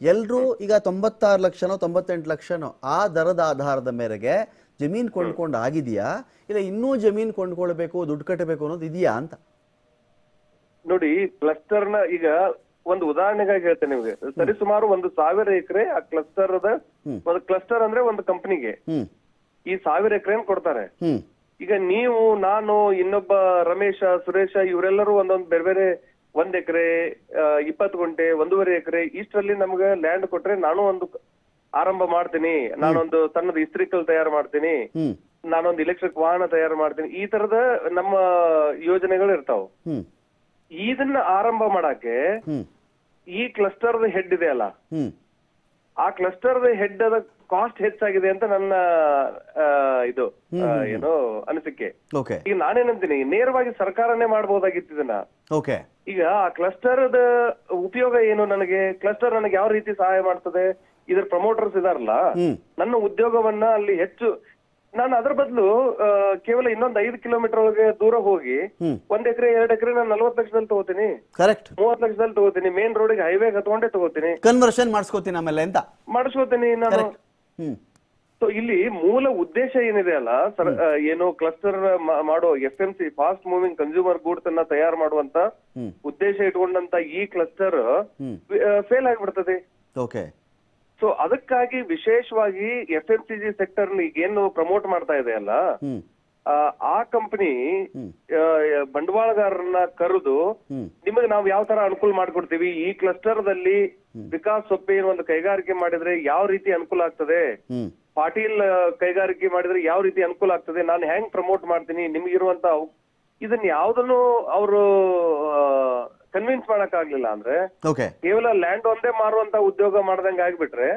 ಎಲ್ರು ಈಗ ತೊಂಬತ್ತಾರು ಲಕ್ಷನೋ ತೊಂಬತ್ತೆಂಟು ಲಕ್ಷನೋ ಆ ದರದ ಆಧಾರದ ಮೇರೆಗೆ ಜಮೀನ್ ಕೊಂಡ್ಕೊಂಡು ಆಗಿದೆಯಾ? ಇಲ್ಲ ಇನ್ನೂ ಜಮೀನ್ ಕೊಂಡ್ಕೊಳ್ಬೇಕು ದುಡ್ಡು ಕಟ್ಟಬೇಕು ಅನ್ನೋದು ಇದೆಯಾ ಅಂತ? ನೋಡಿ ಕ್ಲಸ್ಟರ್ನ ಈಗ ಒಂದು ಉದಾಹರಣೆಗಾಗಿ ಹೇಳ್ತೇನೆ ನಿಮ್ಗೆ. ಸರಿಸುಮಾರು ಒಂದು ಸಾವಿರ ಎಕರೆ ಆ ಕ್ಲಸ್ಟರ್ ಒಂದು ಕ್ಲಸ್ಟರ್ ಅಂದ್ರೆ ಒಂದು ಕಂಪನಿಗೆ ಈ ಸಾವಿರ ಎಕರೆ ಕೊಡ್ತಾರೆ. ಈಗ ನೀವು ನಾನು ಇನ್ನೊಬ್ಬ ರಮೇಶ ಸುರೇಶ ಇವರೆಲ್ಲರೂ ಒಂದೊಂದು ಬೇರೆ ಬೇರೆ ಒಂದ್ ಎಕರೆ ಇಪ್ಪತ್ತು ಗುಂಟೆ ಒಂದೂವರೆ ಎಕರೆ ಇಷ್ಟರಲ್ಲಿ ನಮ್ಗೆ ಲ್ಯಾಂಡ್ ಕೊಟ್ರೆ ನಾನು ಒಂದು ಆರಂಭ ಮಾಡ್ತೀನಿ. ನಾನೊಂದು ಸಣ್ಣದ ಇಸ್ತ್ರಿಕಲ್ ತಯಾರು ಮಾಡ್ತೀನಿ. ನಾನೊಂದು ಇಲೆಕ್ಟ್ರಿಕ್ ವಾಹನ ತಯಾರು ಮಾಡ್ತೀನಿ. ಈ ತರದ ನಮ್ಮ ಯೋಜನೆಗಳು ಇರ್ತಾವ. ಇದನ್ನ ಆರಂಭ ಮಾಡಕ್ಕೆ ಈ ಕ್ಲಸ್ಟರ್ ಹೆಡ್ ಇದೆ ಅಲ್ಲ? ಆ ಕ್ಲಸ್ಟರ್ ಹೆಡ್ ಅದ ಕಾಸ್ಟ್ ಹೆಚ್ಚಾಗಿದೆ ಅಂತ ನನ್ನ ಇದು ಏನು ಅನಿಸಿಕೆ. ಈಗ ನಾನೇನಂತೀನಿ ನೇರವಾಗಿ ಸರ್ಕಾರನೇ ಮಾಡಬಹುದಾಗಿತ್ತು ಇದನ್ನ ಈಗ ಆ ಕ್ಲಸ್ಟರ್ ಉಪಯೋಗ ಏನು ನನಗೆ? ಕ್ಲಸ್ಟರ್ ನನಗೆ ಯಾವ ರೀತಿ ಸಹಾಯ ಮಾಡ್ತದೆ? ಇದ್ರ ಪ್ರಮೋಟರ್ಸ್ ಇದಾರಲ್ಲ? ನನ್ನ ಉದ್ಯೋಗವನ್ನ ಅಲ್ಲಿ ಹೆಚ್ಚು ನಾನು ಅದ್ರ ಬದಲು ಕೇವಲ ಇನ್ನೊಂದು ಐದು ಕಿಲೋಮೀಟರ್ ಒಳಗೆ ದೂರ ಹೋಗಿ. ಒಂದ್ ಎಕರೆ ಎರಡ್ ಎಕರೆ ನಾನು ನಲ್ವತ್ತು ಲಕ್ಷದಲ್ಲಿ ತಗೋತೀನಿ. ಕರೆಕ್ಟ್ ಮೂವತ್ ಲಕ್ಷದಲ್ಲಿ ತಗೋತೀನಿ. ಮೇನ್ ರೋಡಿಗೆ ಹೈವೇ ಹತ್ಕೊಂಡೇ ತಗೋತೀನಿ. ಕನ್ವರ್ಷನ್ ಮಾಡಿಸ್ಕೋತೀನಿ ಆಮೇಲೆ ಅಂತ? ಮಾಡಿಸ್ಕೋತೀನಿ ನಾನು. ಹ್ಮ್. ಸೊ ಇಲ್ಲಿ ಮೂಲ ಉದ್ದೇಶ ಏನಿದೆ ಅಲ್ಲ ಸರ್ ಏನು ಕ್ಲಸ್ಟರ್ ಮಾಡೋ F M C fast moving consumer goods ಅನ್ನ ತಯಾರು ಮಾಡುವಂತ ಉದ್ದೇಶ ಇಟ್ಕೊಂಡಂತ ಈ ಕ್ಲಸ್ಟರ್ ಫೇಲ್ ಆಗಿಬಿಡ್ತದೆ. ಓಕೆ ಸೊ ಅದಕ್ಕಾಗಿ ವಿಶೇಷವಾಗಿ F M C G sector ಏನು ಪ್ರಮೋಟ್ ಮಾಡ್ತಾ ಇದೆ ಅಲ್ಲ ಆ, ಕಂಪನಿ ಬಂಡವಾಳಗಾರರನ್ನ ಕರೆದು ನಿಮಗೆ ನಾವು ಯಾವ ತರ ಅನುಕೂಲ ಮಾಡ್ಕೊಡ್ತೀವಿ? ಈ ಕ್ಲಸ್ಟರ್ ದಲ್ಲಿ ವಿಕಾಸ್ ಸೊಪ್ಪೆ ಏನು ಒಂದು ಕೈಗಾರಿಕೆ ಮಾಡಿದ್ರೆ ಯಾವ ರೀತಿ ಅನುಕೂಲ ಆಗ್ತದೆ? ಪಾಟೀಲ್ ಕೈಗಾರಿಕೆ ಮಾಡಿದ್ರೆ ಯಾವ ರೀತಿ ಅನುಕೂಲ ಆಗ್ತದೆ? ನಾನು ಹೆಂಗ್ ಪ್ರಮೋಟ್ ಮಾಡ್ತೀನಿ? ನಿಮ್ಗಿರುವಂತ ಇರುವಂತ ಇದನ್ನ ಯಾವ್ದನ್ನು ಅವರು ಕನ್ವಿನ್ಸ್ ಮಾಡಕ್ ಆಗ್ಲಿಲ್ಲ ಅಂದ್ರೆ ಓಕೆ ಕೇವಲ ಲ್ಯಾಂಡ್ ಒಂದೇ ಮಾರುವಂತ ಉದ್ಯೋಗ ಮಾಡ್ದಂಗ ಆಗ್ಬಿಟ್ರೆ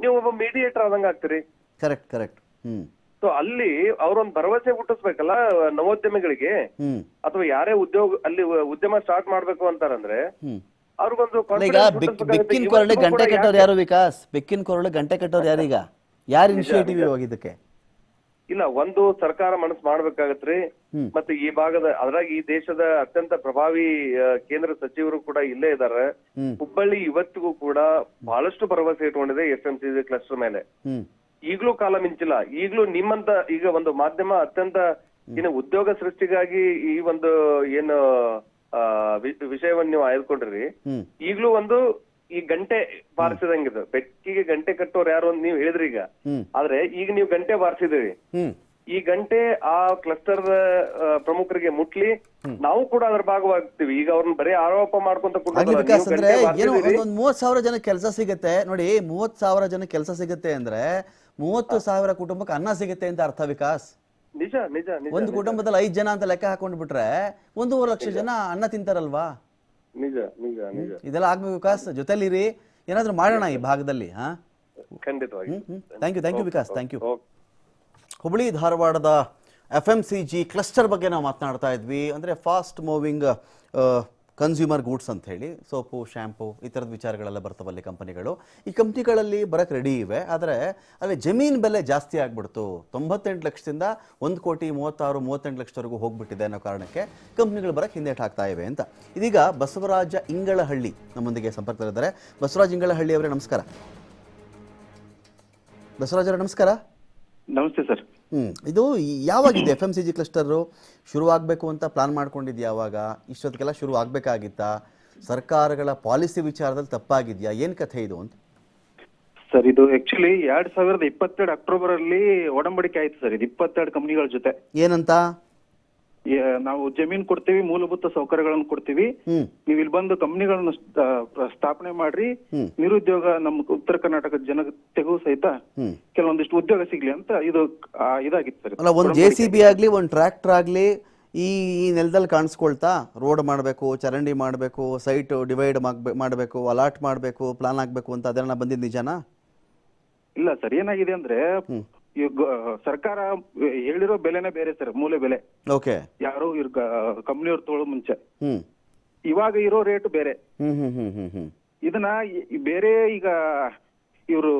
ನೀವು ಒಬ್ಬ ಮೀಡಿಯೇಟರ್ ಆದಂಗ ಆಗ್ತೀರಿ. Correct correct hmm. ಸೊ ಅಲ್ಲಿ ಅವ್ರೊಂದ್ ಭರವಸೆ ಹುಟ್ಟಿಸ್ಬೇಕಲ್ಲ ನವೋದ್ಯಮಿಗಳಿಗೆ? ಅಥವಾ ಯಾರೇ ಉದ್ಯೋಗ ಅಲ್ಲಿ ಉದ್ಯಮ ಸ್ಟಾರ್ಟ್ ಮಾಡ್ಬೇಕು ಅಂತಾರಂದ್ರೆ ಅವ್ರಿಗೊಂದು ಅಲ್ಲ, ಈಗ ಬೆಕ್- ಬೆಕ್ಕಿನ ಕೊರಳೆ ಗಂಟೆ ಕಟ್ಟೋರು ಯಾರು ವಿಕಾಸ್? ಬೆಕ್ಕಿನ ಕೊರಳೆ ಗಂಟೆ ಕಟ್ಟೋರು ಯಾರೀಗ ಯಾರು ಇನಿಷಿಯೇಟಿವ್ ಇವಾಗ ಇದಕ್ಕೆ? ಇಲ್ಲ ಒಂದು ಸರ್ಕಾರ ಮನಸ್ಸು ಮಾಡ್ಬೇಕಾಗತ್ರಿ. ಮತ್ತೆ ಈ ಭಾಗದ ಅದ್ರಾಗ ಈ ದೇಶದ ಅತ್ಯಂತ ಪ್ರಭಾವಿ ಕೇಂದ್ರ ಸಚಿವರು ಕೂಡ ಇಲ್ಲೇ ಇದ್ದಾರೆ ಹುಬ್ಬಳ್ಳಿ ಇವತ್ತಿಗೂ ಕೂಡ ಬಹಳಷ್ಟು ಭರವಸೆ ಇಟ್ಕೊಂಡಿದೆ ಎಸ್ ಎಂ ಸಿ ಕ್ಲಸ್ಟರ್ ಮೇಲೆ. ಈಗ್ಲೂ ಕಾಲ ಮಿಂಚಿಲ್ಲ. ಈಗ್ಲೂ ನಿಮ್ಮಂತ ಈಗ ಒಂದು ಮಾಧ್ಯಮ ಅತ್ಯಂತ ಇನ್ನು ಉದ್ಯೋಗ ಸೃಷ್ಟಿಗಾಗಿ ಈ ಒಂದು ಏನು ಆ, ವಿಷಯವನ್ನು ನೀವು ಆಯ್ದುಕೊಂಡ್ರಿ. ಈಗ್ಲೂ ಒಂದು ಈ ಗಂಟೆ ಬಾರಿಸಿದಂಗಿದೆ ಬೆಕ್ಕಿಗೆ ಗಂಟೆ ಕಟ್ಟೋರು ಯಾರು ಅಂತ ನೀವು ಹೇಳಿದ್ರಿ ಈಗ. ಆದ್ರೆ ಈಗ ನೀವು ಗಂಟೆ ಬಾರಿಸಿದಿರಿ ಈ ಗಂಟೆ ಆ ಕ್ಲಸ್ಟರ್ ಪ್ರಮುಖರಿಗೆ ಮುಟ್ಲಿ. ನಾವು ಕೂಡ ಅದ್ರ ಭಾಗವಾಗ್ತೀವಿ. ಈಗ ಅವ್ರನ್ನ ಬರೀ ಆರೋಪ ಮಾಡ್ಕೊಂತ. ವಿಕಾಸ್ ಅಂದ್ರೆ ಏನೋ ಮೂವತ್ ಸಾವಿರ ಜನ ಕೆಲಸ ಸಿಗುತ್ತೆ. ನೋಡಿ ಮೂವತ್ ಸಾವಿರ ಜನ ಕೆಲಸ ಸಿಗುತ್ತೆ ಅಂದ್ರೆ ಮೂವತ್ತು ಸಾವಿರ ಕುಟುಂಬಕ್ಕೆ ಅನ್ನ ಸಿಗುತ್ತೆ ಅಂತ ಅರ್ಥ ವಿಕಾಸ್? ನಿಜ ನಿಜ ನಿಜ ಒಂದು ಕುಟುಂಬದಲ್ಲಿ ಐದ್ ಜನ ಅಂತ ಲೆಕ್ಕ ಹಾಕೊಂಡ್ ಬಿಟ್ರೆ ಒಂದೂವರೆ ಲಕ್ಷ ಜನ ಅನ್ನ ತಿಂತಾರಲ್ವಾ? ನಿಜ ನಿಜ ನಿಜ. ಇದೆಲ್ಲ ಆಗ್ಬೇಕು ವಿಕಾಸ್. ಜೊತೆಲಿರಿ ಏನಾದ್ರೂ ಮಾಡೋಣ ಈ ಭಾಗದಲ್ಲಿ ಹಾ? ಖಂಡಿತವಾಗಿ. Thank you thank you Vikas. Thank you Hubballi Hubli ಧಾರವಾಡದ F M C G cluster ಬಗ್ಗೆ ನಾವು ಮಾತನಾಡ್ತಾ ಇದ್ವಿ. ಅಂದ್ರೆ ಫಾಸ್ಟ್ ಮೂವಿಂಗ್ ಕನ್ಸ್ಯೂಮರ್ ಗೂಡ್ಸ್ ಅಂತ ಹೇಳಿ ಸೋಪು ಶ್ಯಾಂಪು ಈ ಥರದ ವಿಚಾರಗಳೆಲ್ಲ ಬರ್ತಾವಲ್ಲಿ ಕಂಪನಿಗಳು ಈ ಕಂಪ್ನಿಗಳಲ್ಲಿ ಬರೋಕ್ಕೆ ರೆಡಿ ಇವೆ, ಆದರೆ ಅಲ್ಲಿ ಜಮೀನು ಬೆಲೆ ಜಾಸ್ತಿ ಆಗ್ಬಿಡ್ತು. ತೊಂಬತ್ತೆಂಟು ಲಕ್ಷದಿಂದ ಒಂದು ಕೋಟಿ ಮೂವತ್ತಾರು, ಮೂವತ್ತೆಂಟು ಲಕ್ಷದವರೆಗೂ ಹೋಗ್ಬಿಟ್ಟಿದೆ ಅನ್ನೋ ಕಾರಣಕ್ಕೆ ಕಂಪ್ನಿಗಳು ಬರೋಕ್ಕೆ ಹಿಂದೇಟು ಹಾಕ್ತಾ ಇವೆ ಅಂತ. ಇದೀಗ ಬಸವರಾಜ ಇಂಗಳಹಳ್ಳಿ ನಮ್ಮೊಂದಿಗೆ ಸಂಪರ್ಕದಲ್ಲಿದ್ದಾರೆ. ಬಸವರಾಜ ಇಂಗಳಹಳ್ಳಿ ಅವರೇ, ನಮಸ್ಕಾರ. ಬಸವರಾಜರ ನಮಸ್ಕಾರ. ನಮಸ್ತೆ ಸರ್. ಇದು ಯಾವಾಗಿದೆ F M C G cluster? ಶುರುವಾಗಬೇಕು ಅಂತ ಪ್ಲಾನ್ ಮಾಡ್ಕೊಂಡಿದ್ದು ಯಾವಾಗ? ಇಷ್ಟೊತ್ತಿಗೆಲ್ಲ ಶುರು ಆಗಬೇಕಾಗಿತ್ತಾ ಸರ್ಕಾರಗಳ ಪಾಲಿಸಿ ವಿಚಾರದಲ್ಲಿ ತಪ್ಪಾಗಿದೆಯಾ? ಏನು ಕಥೆ ಇದು ಅಂತ? ಸರ್ ಇದು ಆಕ್ಚುಲಿ ಎರಡ್ ಸಾವಿರದ ಇಪ್ಪತ್ತೆರಡು ಅಕ್ಟೋಬರ್ ಅಲ್ಲಿ ಒಡಂಬಡಿಕೆ ಆಯ್ತು ಸರ್. ಇದು ಇಪ್ಪತ್ತೆರಡು ಕಂಪನಿಗಳ ಜೊತೆ. ಏನಂತ? ನಾವು ಜಮೀನ್ ಕೊಡ್ತೀವಿ ಮೂಲಭೂತ ಸೌಕರ್ಯಗಳನ್ನು ಕೊಡ್ತೀವಿ. ನೀವು ಇಲ್ಲಿ ಬಂದು ಕಂಪನಿಗಳನ್ನು ಸ್ಥಾಪನೆ ಮಾಡ್ರಿ. ನಿರುದ್ಯೋಗ ನಮ್ ಉತ್ತರ ಕರ್ನಾಟಕದ ಜನತೆಗೂ ಸಹಿತ ಕೆಲವೊಂದಿಷ್ಟು ಉದ್ಯೋಗ ಸಿಗ್ಲಿ ಅಂತ ಇದು ಇದಾಗಿತ್ತು ಸರ್. ಒಂದು ಜೆ ಸಿ ಬಿ ಆಗ್ಲಿ ಒಂದು ಟ್ರ್ಯಾಕ್ಟರ್ ಆಗ್ಲಿ ಈ ಈ ನೆಲದಲ್ಲಿ ಕಾಣಿಸ್ಕೊಳ್ತಾ? ರೋಡ್ ಮಾಡಬೇಕು ಚರಂಡಿ ಮಾಡಬೇಕು ಸೈಟ್ ಡಿವೈಡ್ ಮಾಡಬೇಕು ಅಲಾಟ್ ಮಾಡಬೇಕು ಪ್ಲಾನ್ ಆಗಬೇಕು ಅಂತ ಅದೆಲ್ಲ ಬಂದಿದ್ದು ನಿಜನಾ? ಇಲ್ಲ ಸರ್ ಏನಾಗಿದೆ ಅಂದ್ರೆ ಸರ್ಕಾರ ಹೇಳಿರೋ ಬೆಲೆನೇ ಬೇರೆ ಸರ್ ಮೂಲೆ ಬೆಲೆ. ಓಕೆ. ಯಾರು ಇವ್ರ ಕಂಪ್ನಿಯವ್ರು ತೊಗೊಳ್ಳೋ ಮುಂಚೆ. ಇವಾಗ ಇರೋ ರೇಟ್ ಬೇರೆ. ಇದನ್ನ ಬೇರೆ ಈಗ ಇವರು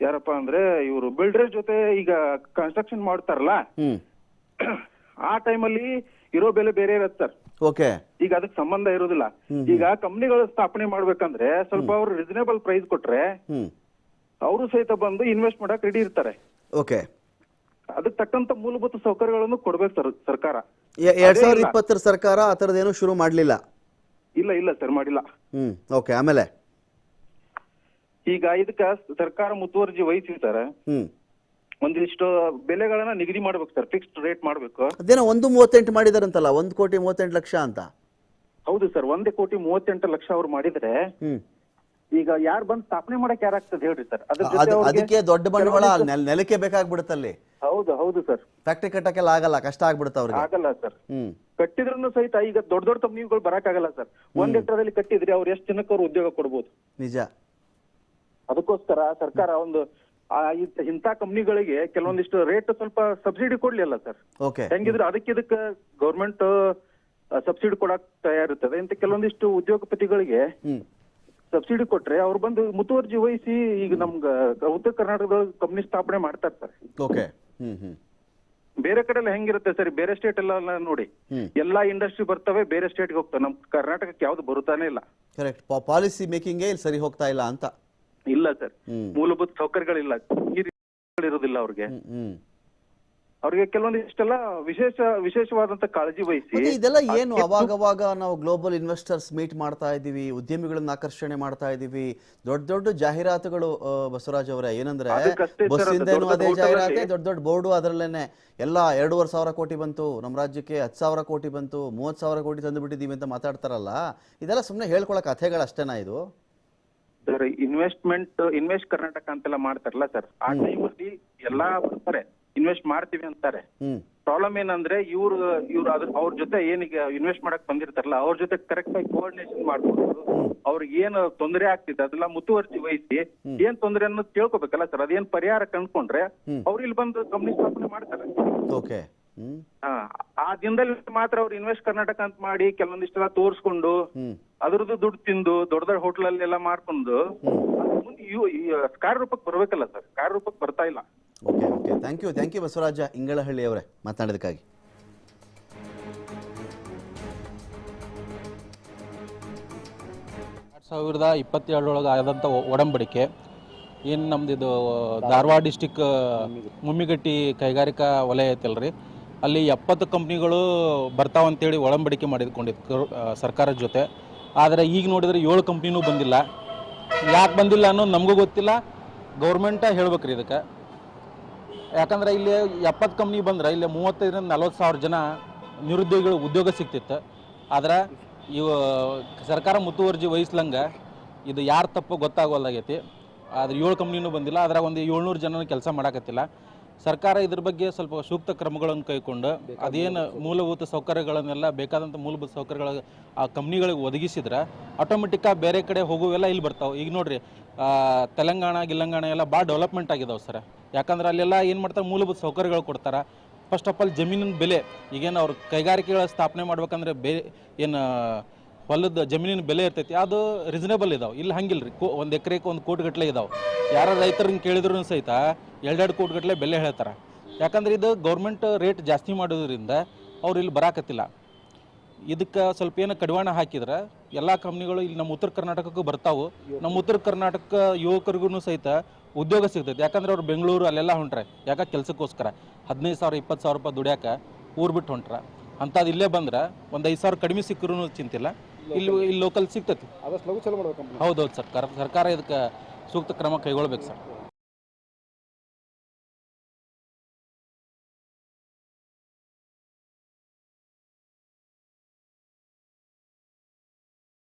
ಯಾರಪ್ಪ ಅಂದ್ರೆ ಇವರು ಬಿಲ್ಡರ್ ಜೊತೆ ಈಗ ಕನ್ಸ್ಟ್ರಕ್ಷನ್ ಮಾಡ್ತಾರಲ್ಲ? ಆ ಟೈಮಲ್ಲಿ ಇರೋ ಬೆಲೆ ಬೇರೆ ಇರತ್ತೆ ಸರ್. ಓಕೆ. ಈಗ ಅದಕ್ಕೆ ಸಂಬಂಧ ಇರೋದಿಲ್ಲ. ಈಗ ಕಂಪ್ನಿಗಳು ಸ್ಥಾಪನೆ ಮಾಡ್ಬೇಕಂದ್ರೆ ಸ್ವಲ್ಪ ಅವ್ರು ರೀಸನೇಬಲ್ ಪ್ರೈಸ್ ಕೊಟ್ರೆ ಅವರು ಸಹಿತ ಬಂದು ಇನ್ವೆಸ್ಟ್ ಮಾಡಕ್ ರೆಡಿ ಇರ್ತಾರೆ. ಓಕೆ ಅದಕ್ಕೆ ತಕ್ಕಂತ ಮೂಲಭೂತ ಸೌಕರ್ಯಗಳನ್ನು ಕೊಡ್ಬೇಕು ಸರ್ ಸರ್ಕಾರ. ಎರಡ್ ಸಾವಿರದ ಇಪ್ಪತ್ತರ ಸರ್ಕಾರ ಆ ಥರದ್ದೇನು ಶುರು ಮಾಡಲಿಲ್ಲ? ಇಲ್ಲ ಇಲ್ಲ ಸರ್ ಮಾಡಿಲ್ಲ. ಹ್ಮ್ ಓಕೆ ಆಮೇಲೆ? ಈಗ ಇದಕ್ಕ ಸರ್ಕಾರ ಮುತುವರ್ಜಿ ವಹಿಸಿ ಸರ್. ಒಂದಿಷ್ಟು ಬೆಲೆಗಳನ್ನ ನಿಗದಿ ಮಾಡ್ಬೇಕು ಸರ್ ಫಿಕ್ಸ್ಡ್ ರೇಟ್ ಮಾಡ್ಬೇಕು. ಅದೇನೋ ಒಂದು ಮೂವತ್ತೆಂಟು ಮಾಡಿದಾರಂತಲ್ಲ ಒಂದು ಕೋಟಿ ಮೂವತ್ತೆಂಟು ಲಕ್ಷ ಅಂತ? ಹೌದು ಸರ್ ಒಂದೇ ಕೋಟಿ ಮೂವತ್ತೆಂಟು ಲಕ್ಷ ಅವ್ರು ಮಾಡಿದ್ರೆ ಹ್ಞೂ ಈಗ ಯಾರು ಬಂದು ಸ್ಥಾಪನೆ ಮಾಡಕ್ ಯಾರಾಗ್ತದೆ ಹೇಳ್ರಿ ಸರ್? ಅದಕ್ಕೆ ದೊಡ್ಡ ಬಂಡವಾಳ ನೆಲಕ್ಕೆ ಬೇಕಾಗ್ಬಿಡುತ್ತಲ್ಲಿ ಹೌದು ಹೌದು ಸರ್. ಫ್ಯಾಕ್ಟ್ರಿ ಕಟ್ಟಕ್ಕೆಲ್ಲ ಆಗಲ್ಲ ಕಷ್ಟ ಆಗ್ಬಿಡುತ್ತೆ ಅವ್ರಿಗೆ. ಆಗಲ್ಲ ಸರ್. ಕಟ್ಟಿದ್ರು ಸಹಿತ ಈಗ ದೊಡ್ಡ ದೊಡ್ಡ ಕಂಪ್ನಿಗಳು ಬರಕ್ ಆಗಲ್ಲ ಸರ್. ಒಂದ್ ಎಕರೆದಲ್ಲಿ ಕಟ್ಟಿದ್ರೆ ಅವ್ರು ಎಷ್ಟು ಜನಕ್ಕೆ ಅವ್ರು ಉದ್ಯೋಗ ಕೊಡ್ಬೋದು? ನಿಜ. ಅದಕ್ಕೋಸ್ಕರ ಸರ್ಕಾರ ಒಂದು ಇಂಥ ಕಂಪ್ನಿಗಳಿಗೆ ಕೆಲವೊಂದಿಷ್ಟು ರೇಟ್ ಸ್ವಲ್ಪ ಸಬ್ಸಿಡಿ ಕೊಡ್ಲಿಲ್ಲ ಸರ್. ಓಕೆ ಹೆಂಗಿದ್ರೆ ಅದಕ್ಕೆ ಇದಕ್ಕೆ ಗೌರ್ಮೆಂಟ್ ಸಬ್ಸಿಡಿ ಕೊಡಕ್ ತಯಾರಿರ್ತದೆ. ಇಂತ ಕೆಲವೊಂದಿಷ್ಟು ಉದ್ಯೋಗಪತಿಗಳಿಗೆ ಸಬ್ಸಿಡಿ ಕೊಟ್ರೆ ಅವ್ರು ಬಂದು ಮುತುವರ್ಜಿ ವಹಿಸಿ ಈಗ ನಮ್ಗ ಉತ್ತರ ಕರ್ನಾಟಕದ ಕಂಪ್ನಿ ಸ್ಥಾಪನೆ ಮಾಡ್ತಾ ಇರ್ತಾರೆ ಓಕೆ. ಬೇರೆ ಕಡೆ ಎಲ್ಲ ಹೆಂಗಿರುತ್ತೆ ಸರಿ? ಬೇರೆ ಸ್ಟೇಟ್ ಎಲ್ಲ ನೋಡಿ. ಎಲ್ಲಾ ಇಂಡಸ್ಟ್ರಿ ಬರ್ತವೆ ಬೇರೆ ಸ್ಟೇಟ್ಗೆ ಹೋಗ್ತವೆ. ನಮ್ ಕರ್ನಾಟಕಕ್ಕೆ ಯಾವ್ದು ಬರುತ್ತಾನೆ ಇಲ್ಲ. ಕರೆಕ್ಟ್ ಪಾಲಿಸಿ ಮೇಕಿಂಗ್ ಇಲ್ಲಿ ಸರಿ ಹೋಗ್ತಾ ಇಲ್ಲ ಅಂತ. ಇಲ್ಲ ಸರ್. ಮೂಲಭೂತ ಸೌಕರ್ಯಗಳಿಲ್ಲ. ಈ ರೀತಿ ಇರೋದಿಲ್ಲ ಅವ್ರಿಗೆ. ಅವ್ರಿಗೆ ಕೆಲವೊಂದಿಷ್ಟೆಲ್ಲ ವಿಶೇಷ ವಿಶೇಷವಾದಂತ ಕಾಳಜಿ ವಹಿಸಿ ಮತ್ತೆ ಇದೆಲ್ಲ ಏನು ಅವಾಗ ನಾವು ಗ್ಲೋಬಲ್ ಇನ್ವೆಸ್ಟರ್ಸ್ ಮೀಟ್ ಮಾಡ್ತಾ ಇದೀವಿ ಉದ್ಯಮಿಗಳನ್ನ ಆಕರ್ಷಣೆ ಮಾಡ್ತಾ ಇದೀವಿ ದೊಡ್ಡ ದೊಡ್ಡ ಜಾಹೀರಾತುಗಳು ಆ, ಬಸವರಾಜ್ ಅವರೇ ಏನಂದ್ರೆ ಅದಕ್ಕಷ್ಟೇ ಸರ್, ಅದು ದೊಡ್ಡ ಅದೇ ದೊಡ್ಡ ಜಾಹೀರಾತೆ ದೊಡ್ಡ ದೊಡ್ಡ ಬೋರ್ಡು ಅದರಲ್ಲೇನೆ ಎಲ್ಲ ಎರಡೂವರೆ ಸಾವಿರ ಕೋಟಿ ಬಂತು ನಮ್ಮ ರಾಜ್ಯಕ್ಕೆ ಹತ್ತು ಸಾವಿರ ಕೋಟಿ ಬಂತು ಮೂವತ್ತು ಸಾವಿರ ಕೋಟಿ ತಂದು ಬಿಟ್ಟಿದ್ದೀವಿ ಅಂತ ಮಾತಾಡ್ತಾರಲ್ಲ ಇದೆಲ್ಲ ಸುಮ್ಮನೆ ಹೇಳ್ಕೊಳಕ್ ಕಥೆಗಳು ಅಷ್ಟೇನಾ ಇದು? ಸರ್ ಇನ್ವೆಸ್ಟ್ಮೆಂಟ್ ಇನ್ವೆಸ್ಟ್ ಕರ್ನಾಟಕ ಅಂತೆಲ್ಲ ಮಾಡ್ತಾರಲ್ಲ ಸರ್ ಆ ಟೈಮಲ್ಲಿ ಎಲ್ಲಾ ಬರ್ತಾರೆ. ಇನ್ವೆಸ್ಟ್ ಮಾಡ್ತೀವಿ ಅಂತಾರೆ. ಪ್ರಾಬ್ಲಮ್ ಏನಂದ್ರೆ ಇವ್ರು ಇವ್ರು ಅದ್ರ ಅವ್ರ ಜೊತೆ ಏನೀಗ ಇನ್ವೆಸ್ಟ್ ಮಾಡಕ್ ಬಂದಿರ್ತಾರಲ್ಲ ಅವ್ರ ಜೊತೆ ಕರೆಕ್ಟ್ ಆಗಿ ಕೋಆರ್ಡಿನೇಷನ್ ಮಾಡ್ಕೊಂಡು ಅವ್ರಿಗೆ ಏನ್ ತೊಂದರೆ ಆಗ್ತಿದೆ ಅದೆಲ್ಲ ಮುತುವರ್ಜಿ ವಹಿಸಿ ಏನ್ ತೊಂದರೆ ಅನ್ನೋದು ತಿಳ್ಕೊಬೇಕಲ್ಲ ಸರ್ ಅದೇನ್ ಪರಿಹಾರ ಕಂಡ್ಕೊಂಡ್ರೆ ಅವ್ರು ಇಲ್ಲಿ ಬಂದು ಕಂಪ್ನಿ ಸ್ಥಾಪನೆ ಮಾಡ್ತಾರೆ. ಓಕೆ. ಆ ದಿನದಲ್ಲಿ ಮಾತ್ರ ಅವ್ರು ಇನ್ವೆಸ್ಟ್ ಕರ್ನಾಟಕ ಅಂತ ಮಾಡಿ ಕೆಲವೊಂದಿಷ್ಟೆಲ್ಲ ತೋರಿಸ್ಕೊಂಡು ಅದ್ರದ್ದು ದುಡ್ಡು ತಿಂದು ದೊಡ್ಡ ದೊಡ್ಡ ಹೋಟ್ಲಲ್ಲಿ ಎಲ್ಲ ಮಾಡ್ಕೊಂಡು ಮುಂದೆ ರೂಪಕ್ಕೆ ಕಾರ್ಯರೂಪಕ್ಕೆ ಬರ್ಬೇಕಲ್ಲ ಸರ್ ಕಾರ್ಯರೂಪಕ್ಕೆ ಬರ್ತಾ ಇಲ್ಲ. Okay okay thank you thank you Basavaraja Ingalahalli ಅವರೇ ಮಾತನಾಡೋದಕ್ಕಾಗಿ ಎರಡು ಸಾವಿರದ ಇಪ್ಪತ್ತೇಳರೊಳಗೆ ಆದಂಥ ಒಡಂಬಡಿಕೆ, ಏನು ನಮ್ದು ಇದು, ಧಾರವಾಡ ಡಿಸ್ಟಿಕ್ ಮುಮ್ಮಿಗಟ್ಟಿ ಕೈಗಾರಿಕಾ ವಲಯ ಐತಲ್ರಿ ಅಲ್ಲಿ ಎಪ್ಪತ್ತು ಕಂಪ್ನಿಗಳು ಬರ್ತಾವಂತೇಳಿ ಒಡಂಬಡಿಕೆ ಮಾಡಿದ್ಕೊಂಡಿತ್ತು ಸರ್ಕಾರದ ಜೊತೆ. ಆದರೆ ಈಗ ನೋಡಿದ್ರೆ ಏಳು ಕಂಪ್ನಿನೂ ಬಂದಿಲ್ಲ. ಯಾಕೆ ಬಂದಿಲ್ಲ ಅನ್ನೋದು ನಮಗೂ ಗೊತ್ತಿಲ್ಲ. ಗೌರ್ಮೆಂಟ ಹೇಳ್ಬೇಕ್ರಿ ಇದಕ್ಕೆ. ಯಾಕಂದ್ರೆ ಇಲ್ಲಿ ಎಪ್ಪತ್ತು ಕಂಪ್ನಿ ಬಂದ್ರೆ ಇಲ್ಲಿ ಮೂವತ್ತೈದರಿಂದ ನಲ್ವತ್ತು ಸಾವಿರ ಜನ ನಿರುದ್ಯೋಗಿಗಳು ಉದ್ಯೋಗ ಸಿಗ್ತಿತ್ತು. ಆದ್ರೆ ಇವ ಸರ್ಕಾರ ಮುತುವರ್ಜಿ ವಹಿಸ್ಲಂಗ ಇದು ಯಾರು ತಪ್ಪು ಗೊತ್ತಾಗೋಲ್ಲಾಗೈತಿ ಆದ್ರೆ ಏಳು ಕಂಪ್ನಿನೂ ಬಂದಿಲ್ಲ ಅದ್ರಾಗ ಒಂದು ಏಳ್ನೂರು ಜನ ಕೆಲಸ ಮಾಡಕತ್ತಿಲ್ಲ. ಸರ್ಕಾರ ಇದ್ರ ಬಗ್ಗೆ ಸ್ವಲ್ಪ ಸೂಕ್ತ ಕ್ರಮಗಳನ್ನು ಕೈಕೊಂಡು ಅದೇನು ಮೂಲಭೂತ ಸೌಕರ್ಯಗಳನ್ನೆಲ್ಲ ಬೇಕಾದಂಥ ಮೂಲಭೂತ ಸೌಕರ್ಯಗಳ ಆ ಕಂಪ್ನಿಗಳಿಗೆ ಒದಗಿಸಿದ್ರೆ ಆಟೋಮೆಟಿಕ್ಕಾಗಿ ಬೇರೆ ಕಡೆ ಹೋಗುವೆಲ್ಲ ಇಲ್ಲಿ ಬರ್ತಾವೆ. ಈಗ ನೋಡ್ರಿ ಆ, ತೆಲಂಗಾಣ ಗಿಲಂಗಾಣ ಎಲ್ಲ ಭಾಳ ಡೆವಲಪ್ಮೆಂಟ್ ಆಗಿದಾವೆ ಸರ್. ಯಾಕಂದ್ರೆ ಅಲ್ಲೆಲ್ಲ ಏನು ಮಾಡ್ತಾರೆ ಮೂಲಭೂತ ಸೌಕರ್ಯಗಳು ಕೊಡ್ತಾರೆ. ಫಸ್ಟ್ ಆಫ್ ಆಲ್ ಜಮೀನಿನ ಬೆಲೆ ಈಗೇನು ಅವ್ರ ಕೈಗಾರಿಕೆಗಳ ಸ್ಥಾಪನೆ ಮಾಡ್ಬೇಕಂದ್ರೆ ಬೇ ಏನು ಹೊಲದ ಜಮೀನಿನ ಬೆಲೆ ಇರ್ತೈತಿ ಅದು ರೀಸನೇಬಲ್ ಇದಾವೆ. ಇಲ್ಲಿ ಹಂಗಿಲ್ಲ ರೀ ಕೋ ಒಂದು ಎಕರೆಗೆ ಒಂದು ಕೋಟಿ ಗಟ್ಟಲೆ ಇದಾವೆ. ಯಾರು ರೈತರನ್ನ ಕೇಳಿದ್ರು ಸಹಿತ ಎರಡೆರಡು ಕೋಟಿಗಟ್ಟಲೆ ಬೆಲೆ ಹೇಳ್ತಾರೆ. ಯಾಕಂದ್ರೆ ಇದು ಗೌರ್ಮೆಂಟ್ ರೇಟ್ ಜಾಸ್ತಿ ಮಾಡೋದ್ರಿಂದ ಅವ್ರು ಇಲ್ಲಿ ಬರಾಕತ್ತಿಲ್ಲ. ಇದಕ್ಕೆ ಸ್ವಲ್ಪ ಏನು ಕಡಿವಾಣ ಹಾಕಿದ್ರೆ ಎಲ್ಲ ಕಂಪ್ನಿಗಳು ಇಲ್ಲಿ ನಮ್ಮ ಉತ್ತರ ಕರ್ನಾಟಕಕ್ಕೂ ಬರ್ತಾವೆ. ನಮ್ಮ ಉತ್ತರ ಕರ್ನಾಟಕ ಯುವಕರಿಗೂ ಸಹಿತ ಉದ್ಯೋಗ ಸಿಗ್ತೈತೆ. ಯಾಕಂದ್ರೆ ಅವ್ರು ಬೆಂಗಳೂರು ಅಲ್ಲೆಲ್ಲ ಹೊಂಟ್ರೆ. ಯಾಕೆ ಕೆಲಸಕ್ಕೋಸ್ಕರ? ಹದಿನೈದು ಸಾವಿರ ಇಪ್ಪತ್ತು ಸಾವಿರ ರೂಪಾಯಿ ದುಡ್ಯಾಕ ಊರು ಬಿಟ್ಟು ಹೊಂಟ್ರೆ. ಅಂಥದ್ದು ಇಲ್ಲೇ ಬಂದ್ರೆ ಒಂದು ಐದು ಸಾವಿರ ಕಡಿಮೆ ಸಿಕ್ಕರೂ ಚಿಂತಿಲ್ಲ. ಇಲ್ಲಿ ಇಲ್ಲಿ ಲೋಕಲ್ ಸಿಗ್ತೈತಿ. ಹೌದೌದು ಸರ್. ಸರ್ಕಾರ ಇದಕ್ಕೆ ಸೂಕ್ತ ಕ್ರಮ ಕೈಗೊಳ್ಬೇಕು ಸರ್.